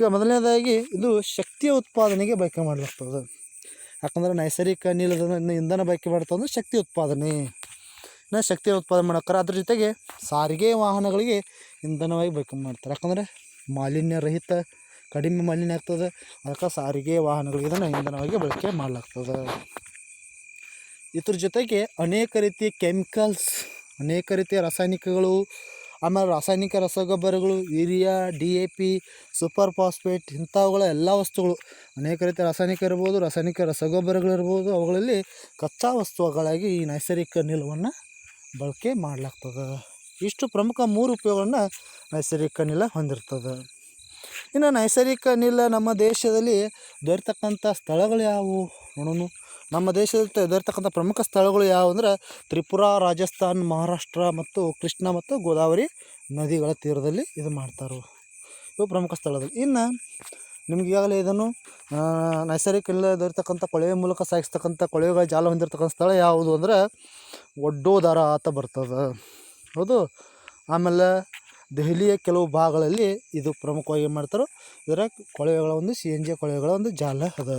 ಈಗ ಮೊದಲನೇದಾಗಿ, ಇದು ಶಕ್ತಿಯ ಉತ್ಪಾದನೆಗೆ ಬಳಕೆ ಮಾಡಲಾಗ್ತದೆ. ಯಾಕಂದರೆ ನೈಸರ್ಗಿಕ ಅನಿಲದ ಇಂಧನ ಬಳಕೆ ಮಾಡ್ತಂದ್ರೆ ಶಕ್ತಿ ಉತ್ಪಾದನೆ. ಇನ್ನು ಶಕ್ತಿಯನ್ನು ಉತ್ಪಾದನೆ ಮಾಡೋಕ್ಕಾರ ಅದ್ರ ಜೊತೆಗೆ ಸಾರಿಗೆ ವಾಹನಗಳಿಗೆ ಇಂಧನವಾಗಿ ಬಳಕೆ ಮಾಡ್ತಾರೆ. ಯಾಕಂದರೆ ಮಾಲಿನ್ಯ ರಹಿತ, ಕಡಿಮೆ ಮಾಲಿನ್ಯ ಆಗ್ತದೆ. ಅದಕ್ಕೆ ಸಾರಿಗೆ ವಾಹನಗಳಿಗೆ ಇದನ್ನು ಇಂಧನವಾಗಿ ಬಳಕೆ ಮಾಡಲಾಗ್ತದೆ. ಇದ್ರ ಜೊತೆಗೆ ಅನೇಕ ರೀತಿಯ ಕೆಮಿಕಲ್ಸ್, ಅನೇಕ ರೀತಿಯ ರಾಸಾಯನಿಕಗಳು, ಆಮೇಲೆ ರಾಸಾಯನಿಕ ರಸಗೊಬ್ಬರಗಳು, urea, D A P, super phosphate ಇಂಥವುಗಳ ಎಲ್ಲ ವಸ್ತುಗಳು ಅನೇಕ ರೀತಿಯ ರಾಸಾಯನಿಕ ಇರ್ಬೋದು, ರಾಸಾಯನಿಕ ರಸಗೊಬ್ಬರಗಳಿರ್ಬೋದು, ಅವುಗಳಲ್ಲಿ ಕಚ್ಚಾ ವಸ್ತುಗಳಾಗಿ ಈ ನೈಸರ್ಗಿಕ ಅನಿಲವನ್ನು ಬಳಕೆ ಮಾಡ್ಲಾಗ್ತದೆ. ಇಷ್ಟು ಪ್ರಮುಖ ಮೂರು ಉಪಯೋಗಗಳನ್ನ ನೈಸರ್ಗಿಕ ಅನಿಲ ಹೊಂದಿರ್ತದೆ. ಇನ್ನು ನೈಸರ್ಗಿಕ ಅನಿಲ ನಮ್ಮ ದೇಶದಲ್ಲಿ ದೊರೆತಕ್ಕಂಥ ಸ್ಥಳಗಳು ಯಾವುವು ನೋಡೋಣ. ನಮ್ಮ ದೇಶದಲ್ಲಿ ದೊರೆತಕ್ಕಂಥ ಪ್ರಮುಖ ಸ್ಥಳಗಳು ಯಾವುವು ಅಂದ್ರೆ ತ್ರಿಪುರಾ, ರಾಜಸ್ಥಾನ್, ಮಹಾರಾಷ್ಟ್ರ ಮತ್ತು ಕೃಷ್ಣ ಮತ್ತು ಗೋದಾವರಿ ನದಿಗಳ ತೀರದಲ್ಲಿ ಇದು ಮಾಡ್ತಾರೆ. ಇವು ಪ್ರಮುಖ ಸ್ಥಳಗಳು. ಇನ್ನು ನಿಮ್ಗೆ ಈಗಾಗಲೇ ಇದನ್ನು ನೈಸರ್ಗಿಕ ಇಲ್ಲದಿರ್ತಕ್ಕಂಥ ಕೊಳವೆ ಮೂಲಕ ಸಾಗಿಸ್ತಕ್ಕಂಥ ಕೊಳೆಗಳ ಜಾಲ ಹೊಂದಿರತಕ್ಕಂಥ ಸ್ಥಳ ಯಾವುದು ಅಂದ್ರೆ ಒಡ್ಡೋದಾರ ಆತ ಬರ್ತದೆ. ಹೌದು? ಆಮೇಲೆ ದೆಹಲಿಯ ಕೆಲವು ಭಾಗಗಳಲ್ಲಿ ಇದು ಪ್ರಮುಖವಾಗಿ ಏನು ಮಾಡ್ತಾರೆ, ಇದರ ಕೊಳವೆಗಳ ಒಂದು ಸಿ ಎನ್ ಜಿ ಕೊಳವೆಗಳ ಒಂದು ಜಾಲ ಅದ.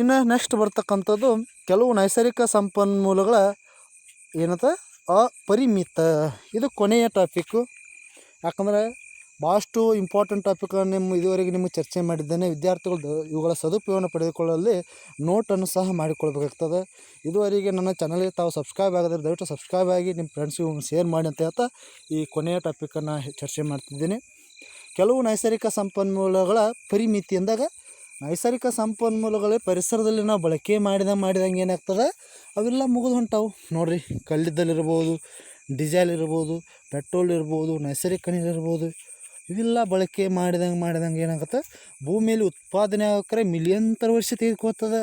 ಇನ್ನು ನೆಕ್ಸ್ಟ್ ಬರ್ತಕ್ಕಂಥದ್ದು ಕೆಲವು ನೈಸರ್ಗಿಕ ಸಂಪನ್ಮೂಲಗಳ ಏನಂತ, ಅಪರಿಮಿತ. ಇದು ಕೊನೆಯ ಟಾಪಿಕ್ಕು ಯಾಕಂದರೆ ಭಾಳಷ್ಟು ಇಂಪಾರ್ಟೆಂಟ್ ಟಾಪಿಕ್ಗಳನ್ನು ನಿಮ್ಮ ಇದುವರೆಗೆ ನಿಮಗೆ ಚರ್ಚೆ ಮಾಡಿದ್ದೇನೆ. ವಿದ್ಯಾರ್ಥಿಗಳು ಇವುಗಳ ಸದುಪಯೋಗವನ್ನು ಪಡೆದುಕೊಳ್ಳಲು ನೋಟನ್ನು ಸಹ ಮಾಡಿಕೊಳ್ಬೇಕಾಗ್ತದೆ. ಇದುವರೆಗೆ ನನ್ನ ಚಾನಲ್ಗೆ ತಾವು ಸಬ್ಸ್ಕ್ರೈಬ್ ಆಗಿದ್ರೆ ದಯವಿಟ್ಟು ಸಬ್ಸ್ಕ್ರೈಬ್ ಆಗಿ ನಿಮ್ಮ ಫ್ರೆಂಡ್ಸ್ಗೂ ಶೇರ್ ಮಾಡಿ ಅಂತ ಹೇಳ್ತಾ ಈ ಕೊನೆಯ ಟಾಪಿಕನ್ನು ಚರ್ಚೆ ಮಾಡ್ತಿದ್ದೀನಿ. ಕೆಲವು ನೈಸರ್ಗಿಕ ಸಂಪನ್ಮೂಲಗಳ ಪರಿಮಿತಿ ಅಂದಾಗ ನೈಸರ್ಗಿಕ ಸಂಪನ್ಮೂಲಗಳೇ ಪರಿಸರದಲ್ಲಿ ನಾವು ಬಳಕೆ ಮಾಡಿದ ಮಾಡಿದಂಗೆ ಏನಾಗ್ತದೆ? ಅವೆಲ್ಲ ಮುಗಿದು ಹೊಂಟಾವು. ನೋಡಿರಿ ಕಲ್ಲಿದ್ದಲಿರ್ಬೋದು ಡೀಸೆಲ್ ಇರ್ಬೋದು, ಪೆಟ್ರೋಲ್ ಇರ್ಬೋದು, ನೈಸರ್ಗಿಕ ನೀರು ಇರ್ಬೋದು ಇವೆಲ್ಲ ಬಳಕೆ ಮಾಡಿದಂಗೆ ಮಾಡಿದಂಗೆ ಏನಾಗುತ್ತೆ? ಭೂಮಿಯಲ್ಲಿ ಉತ್ಪಾದನೆ ಆಗೋಕ್ರೆ ಮಿಲಿಯಂತರ ವರ್ಷ ತೆಗೆದುಕೋತದ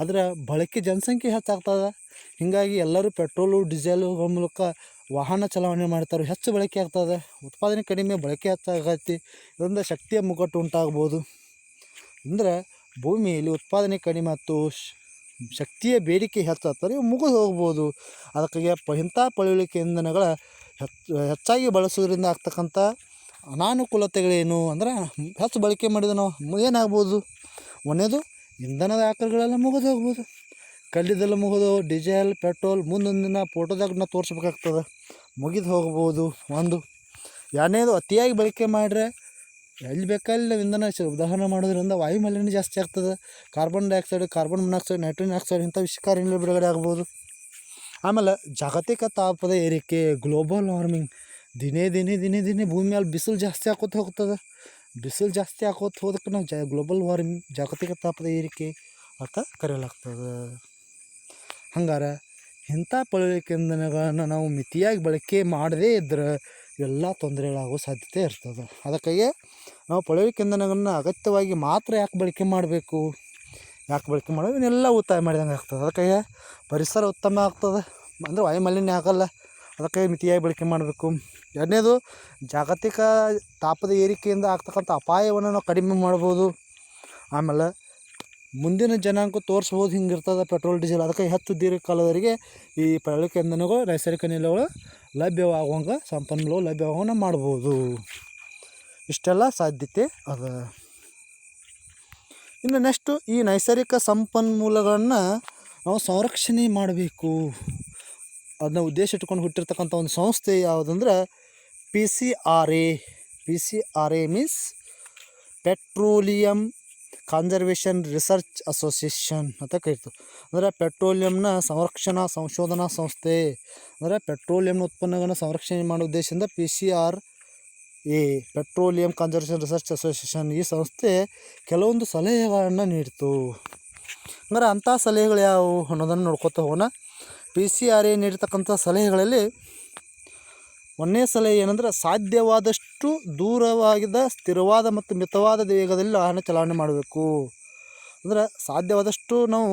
ಅದರ ಬಳಕೆ ಜನಸಂಖ್ಯೆ ಹೆಚ್ಚಾಗ್ತದೆ. ಹೀಗಾಗಿ ಎಲ್ಲರೂ ಪೆಟ್ರೋಲು ಡೀಸೆಲು ಮೂಲಕ ವಾಹನ ಚಲಾವಣೆ ಮಾಡ್ತಾರೆ. ಹೆಚ್ಚು ಬಳಕೆ ಆಗ್ತದೆ. ಉತ್ಪಾದನೆ ಕಡಿಮೆ, ಬಳಕೆ ಹೆಚ್ಚಾಗತ್ತೆ ಇದರಿಂದ ಶಕ್ತಿಯ ಮುಗ್ಗಟ್ಟು ಉಂಟಾಗ್ಬೋದು. ಅಂದರೆ ಭೂಮಿಯಲ್ಲಿ ಉತ್ಪಾದನೆ ಕಡಿಮೆ ಶ್- ಶಕ್ತಿಯ ಬೇಡಿಕೆ ಹೆಚ್ಚಾಗ್ತಾರೆ ಇವು ಮುಗಿದು ಹೋಗ್ಬೋದು. ಅದಕ್ಕಾಗಿ ಪ ಇಂಥ ಪಳವಳಿಕೆ ಇಂಧನಗಳ ಹೆಚ್ಚು, ಹೆಚ್ಚಾಗಿ ಬಳಸೋದ್ರಿಂದ ಆಗ್ತಕ್ಕಂಥ ಅನಾನುಕೂಲತೆಗಳೇನು ಅಂದ್ರೆ ಹೆಚ್ಚು ಬಳಕೆ ಮಾಡಿದ ನಾವು ಏನಾಗ್ಬೋದು? ಒಂದೇದು ಇಂಧನದ ಆಕರಗಳೆಲ್ಲ ಮುಗಿದು ಹೋಗ್ಬೋದು. ಕಲ್ಲಿದ್ದೆಲ್ಲ ಮುಗಿದು ಡೀಸೆಲ್, ಪೆಟ್ರೋಲ್ ಮುಂದೊಂದಿನ ದಿನ ಫೋಟೋದಾಗ ನಾವು ತೋರಿಸ್ಬೇಕಾಗ್ತದೆ. ಮುಗಿದು ಹೋಗ್ಬೋದು ಒಂದು. ಎರಡನೇದು ಅತಿಯಾಗಿ ಬಳಕೆ ಮಾಡಿದ್ರೆ ಎಲ್ಲಿ ಬೇಕಲ್ಲಿ ಇಂಧನ ಉದಾಹರಣೆ ಮಾಡೋದ್ರಿಂದ ವಾಯುಮಾಲಿನ್ಯ ಜಾಸ್ತಿ ಆಗ್ತದೆ. Carbon dioxide, carbon monoxide, nitrogen oxide ಇಂಥ ವಿಷಕಾರಿಗಳು ಬಿಡುಗಡೆ ಆಗ್ಬೋದು. ಆಮೇಲೆ ಜಾಗತಿಕ ತಾಪದ ಏರಿಕೆ, ಗ್ಲೋಬಲ್ ವಾರ್ಮಿಂಗ್. ದಿನೇ ದಿನೇ ದಿನೇ ದಿನೇ ಭೂಮಿ ಮೇಲೆ ಬಿಸಿಲು ಜಾಸ್ತಿ ಆಕೋತ ಹೋಗ್ತದೆ. ಬಿಸಿಲು ಜಾಸ್ತಿ ಆಕೋತ ಹೋದಕ್ಕೆ ನಾವು ಜಾ ಗ್ಲೋಬಲ್ ವಾರ್ಮಿಂಗ್ ಜಾಗತಿಕ ತಾಪದ ಏರಿಕೆ ಅಂತ ಕರೆಯಲಾಗ್ತದೆ. ಹಂಗಾರೆ ಇಂಥ ಇಂಧನಗಳನ್ನು ನಾವು ಮಿತಿಯಾಗಿ ಬಳಕೆ ಮಾಡದೇ ಇದ್ದರೆ ಎಲ್ಲ ತೊಂದರೆಗಳಾಗೋ ಸಾಧ್ಯತೆ ಇರ್ತದೆ. ಅದಕ್ಕಾಗಿ ನಾವು ಪಳಲಿಕೆ ಇಂಧನಗಳನ್ನು ಅಗತ್ಯವಾಗಿ ಮಾತ್ರ ಯಾಕೆ ಬಳಕೆ ಮಾಡಬೇಕು? ಯಾಕೆ ಬಳಕೆ ಮಾಡೋದು? ಇವನ್ನೆಲ್ಲ ಉತ್ತಾಯ ಮಾಡಿದಂಗೆ ಆಗ್ತದೆ. ಅದಕ್ಕಾಗಿ ಪರಿಸರ ಉತ್ತಮ ಆಗ್ತದೆ. ಅಂದರೆ ವಾಯುಮಾಲಿನ್ಯ ಆಗಲ್ಲ. ಅದಕ್ಕೆ ಮಿತಿಯಾಗಿ ಬಳಕೆ ಮಾಡಬೇಕು. ಎರಡನೇದು ಜಾಗತಿಕ ತಾಪದ ಏರಿಕೆಯಿಂದ ಆಗ್ತಕ್ಕಂಥ ಅಪಾಯವನ್ನು ನಾವು ಕಡಿಮೆ ಮಾಡ್ಬೋದು. ಆಮೇಲೆ ಮುಂದಿನ ಜನಾಂಗ ತೋರಿಸ್ಬೋದು ಹಿಂಗಿರ್ತದೆ ಪೆಟ್ರೋಲ್, ಡೀಸೆಲ್. ಅದಕ್ಕೆ ಹೆಚ್ಚು ದೀರ್ಘಕಾಲದವರೆಗೆ ಈ ಪಳಲಿಕೆ ಇಂಧನಗಳು ನೈಸರ್ಗಿಕ ಅನಿಲಗಳು ಲಭ್ಯವಾಗುವಂಗೆ ಸಂಪನ್ಮೂಲ ಲಭ್ಯವಾಗುವಂಗೆ ಮಾಡ್ಬೋದು. ಇಷ್ಟೆಲ್ಲ ಸಾಧ್ಯತೆ ಅದ. ಇನ್ನು ನೆಕ್ಸ್ಟು ಈ ನೈಸರ್ಗಿಕ ಸಂಪನ್ಮೂಲಗಳನ್ನು ನಾವು ಸಂರಕ್ಷಣೆ ಮಾಡಬೇಕು. ಅದನ್ನ ಉದ್ದೇಶ ಇಟ್ಕೊಂಡು ಹುಟ್ಟಿರ್ತಕ್ಕಂಥ ಒಂದು ಸಂಸ್ಥೆ ಯಾವುದಂದ್ರೆ R A means petroleum conservation research association ಅಂತ ಕರಿತು ಅಂದರೆ ಪೆಟ್ರೋಲಿಯಂನ ಸಂರಕ್ಷಣಾ ಸಂಶೋಧನಾ ಸಂಸ್ಥೆ, ಅಂದರೆ ಪೆಟ್ರೋಲಿಯಂ ಉತ್ಪನ್ನಗಳನ್ನು ಸಂರಕ್ಷಣೆ ಮಾಡೋ ಉದ್ದೇಶದಿಂದ P C R A petroleum conservation research association ಈ ಸಂಸ್ಥೆ ಕೆಲವೊಂದು ಸಲಹೆಗಳನ್ನು ನೀಡಿತು. ಅಂದರೆ ಅಂಥ ಸಲಹೆಗಳು ಯಾವುವು ಅನ್ನೋದನ್ನು ನೋಡ್ಕೊತಾ ಹೋಗೋಣ. ಪಿ ಸಿ ಆರ್ ಎ ನೀಡಿರ್ತಕ್ಕಂಥ ಸಲಹೆಗಳಲ್ಲಿ ಒಂದನೇ ಸಲಹೆ ಏನಂದ್ರೆ ಸಾಧ್ಯವಾದಷ್ಟು ದೂರವಾಗಿದ್ದ ಸ್ಥಿರವಾದ ಮತ್ತು ಮಿತವಾದ ವೇಗದಲ್ಲಿ ವಾಹನ ಚಲಾವಣೆ ಮಾಡಬೇಕು. ಅಂದ್ರೆ ಸಾಧ್ಯವಾದಷ್ಟು ನಾವು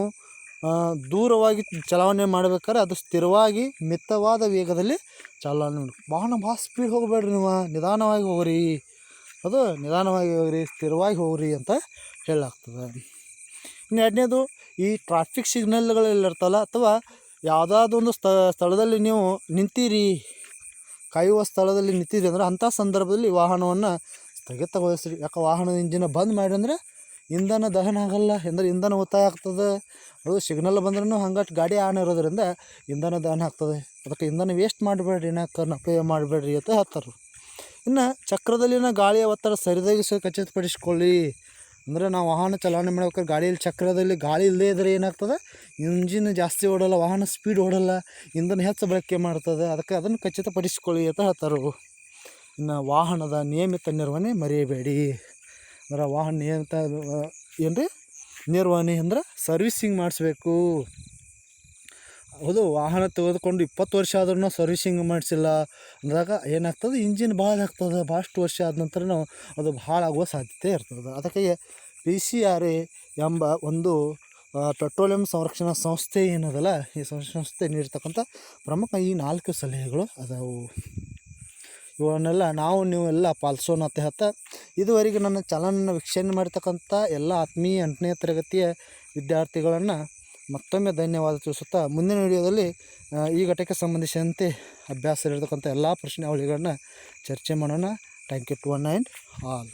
ದೂರವಾಗಿ ಚಲಾವಣೆ ಮಾಡ್ಬೇಕಾದ್ರೆ ಅದು ಸ್ಥಿರವಾಗಿ ಮಿತವಾದ ವೇಗದಲ್ಲಿ ಚಾಲನೆ ಮಾಡಬೇಕು. ವಾಹನ ಭಾಳ ಸ್ಪೀಡ್ ಹೋಗಬೇಡ್ರಿ ನೀವು, ನಿಧಾನವಾಗಿ ಹೋಗ್ರಿ. ಅದು ನಿಧಾನವಾಗಿ ಹೋಗ್ರಿ, ಸ್ಥಿರವಾಗಿ ಹೋಗ್ರಿ ಅಂತ ಹೇಳಲಾಗ್ತದೆ. ಇನ್ನು ಎರಡನೇದು, ಈ ಟ್ರಾಫಿಕ್ ಸಿಗ್ನಲ್ಗಳೆಲ್ಲಿರ್ತಲ್ಲ ಅಥವಾ ಯಾವುದಾದ್ರೊಂದು ಸ್ಥ ಸ್ಥಳದಲ್ಲಿ ನೀವು ನಿಂತೀರಿ. ಕಾಯುವ ಸ್ಥಳದಲ್ಲಿ ನಿಂತಿದ್ರಿ ಅಂದರೆ ಅಂಥ ಸಂದರ್ಭದಲ್ಲಿ ವಾಹನವನ್ನು ಸ್ಥಗಿತಗೊಳಿಸ್ರಿ. ಯಾಕೆ ವಾಹನದ ಇಂಜಿನ ಬಂದ್ ಮಾಡಿ ಅಂದರೆ ಇಂಧನ ದಹನ ಆಗಲ್ಲ ಎಂದರೆ ಇಂಧನ ಉಳಿತಾಯ ಆಗ್ತದೆ. ಅದು ಸಿಗ್ನಲ್ ಬಂದ್ರೂ ಹಂಗಟ್ಟು ಗಾಡಿ ಆನ್ ಇರೋದ್ರಿಂದ ಇಂಧನ ದಹನ ಆಗ್ತದೆ. ಅದಕ್ಕೆ ಇಂಧನ ವೇಸ್ಟ್ ಮಾಡಬೇಡ್ರಿ ಏನಕ್ಕೆ ಪೇ ಮಾಡಬೇಡ್ರಿ ಅಂತ ಹೇಳ್ತಾರೆ ಇನ್ನು ಚಕ್ರದಲ್ಲಿನ ಗಾಳಿಯ ಒತ್ತಡ ಸರಿದೂಗಿಸಿ ಖಚಿತಪಡಿಸ್ಕೊಳ್ಳಿ. ಅಂದರೆ ನಾವು ವಾಹನ ಚಲಾವಣೆ ಮಾಡ್ಬೇಕಾದ್ರೆ ಗಾಡಿಯಲ್ಲಿ ಚಕ್ರದಲ್ಲಿ ಗಾಳಿ ಇಲ್ಲದೇ ಇದ್ದರೆ ಏನಾಗ್ತದೆ? ಇಂಜಿನ್ ಜಾಸ್ತಿ ಓಡಲ್ಲ, ವಾಹನ ಸ್ಪೀಡ್ ಓಡಲ್ಲ, ಇಂಧನ ಹೆಚ್ಚು ಬಳಕೆ ಮಾಡ್ತದೆ. ಅದಕ್ಕೆ ಅದನ್ನು ಖಚಿತಪಡಿಸ್ಕೊಳ್ಳಿ ಅಂತ ಹೇಳ್ತಾರೆ ಇನ್ನು ವಾಹನದ ನಿಯಮಿತ ನಿರ್ವಹಣೆ ಮರೆಯಬೇಡಿ. ಅಂದ್ರೆ ವಾಹನ ನಿಯಮಿತ ಏನು ರೀ ನಿರ್ವಹಣೆ ಅಂದ್ರೆ ಸರ್ವಿಸಿಂಗ್ ಮಾಡಿಸ್ಬೇಕು. ಹೌದು, ವಾಹನ ತೆಗೆದುಕೊಂಡು ಇಪ್ಪತ್ತು ವರ್ಷ ಆದ್ರೂ ಸರ್ವಿಸಿಂಗ್ ಮಾಡಿಸಿಲ್ಲ ಅಂದಾಗ ಏನಾಗ್ತದೆ ಇಂಜಿನ್ ಭಾಳ ಆಗ್ತದೆ ಭಾಳಷ್ಟು ವರ್ಷ ಆದ ನಂತರ ಅದು ಭಾಳ ಆಗುವ ಸಾಧ್ಯತೆ ಇರ್ತದೆ. ಅದಕ್ಕೆ ಪಿ ಸಿ ಆರ್ ಎ ಎಂಬ ಒಂದು ಪೆಟ್ರೋಲಿಯಂ ಸಂರಕ್ಷಣಾ ಸಂಸ್ಥೆ ಏನದಲ್ಲ, ಈ ಸಂಸ್ಥೆ ನೀಡ್ತಕ್ಕಂಥ ಪ್ರಮುಖ ಈ ನಾಲ್ಕು ಸಲಹೆಗಳು ಅದಾವು. ಇವನ್ನೆಲ್ಲ ನಾವು, ನೀವೆಲ್ಲ ಪಾಲಿಸೋಣ ಅಂತ ಹೇಳ್ತಾ, ಇದುವರೆಗೆ ನನ್ನ ಚಲನ ವೀಕ್ಷಣೆ ಮಾಡ್ತಕ್ಕಂಥ ಎಲ್ಲ ಆತ್ಮೀಯ ಎಂಟನೇ ತರಗತಿಯ ವಿದ್ಯಾರ್ಥಿಗಳನ್ನು ಮತ್ತೊಮ್ಮೆ ಧನ್ಯವಾದ ತಿಳಿಸುತ್ತಾ ಮುಂದಿನ ವಿಡಿಯೋದಲ್ಲಿ ಈ ಘಟಕ್ಕೆ ಸಂಬಂಧಿಸಿದಂತೆ ಅಭ್ಯಾಸ ಇರತಕ್ಕಂಥ ಎಲ್ಲ ಪ್ರಶ್ನಾವಳಿಗಳನ್ನ ಚರ್ಚೆ ಮಾಡೋಣ. Thank you to one and all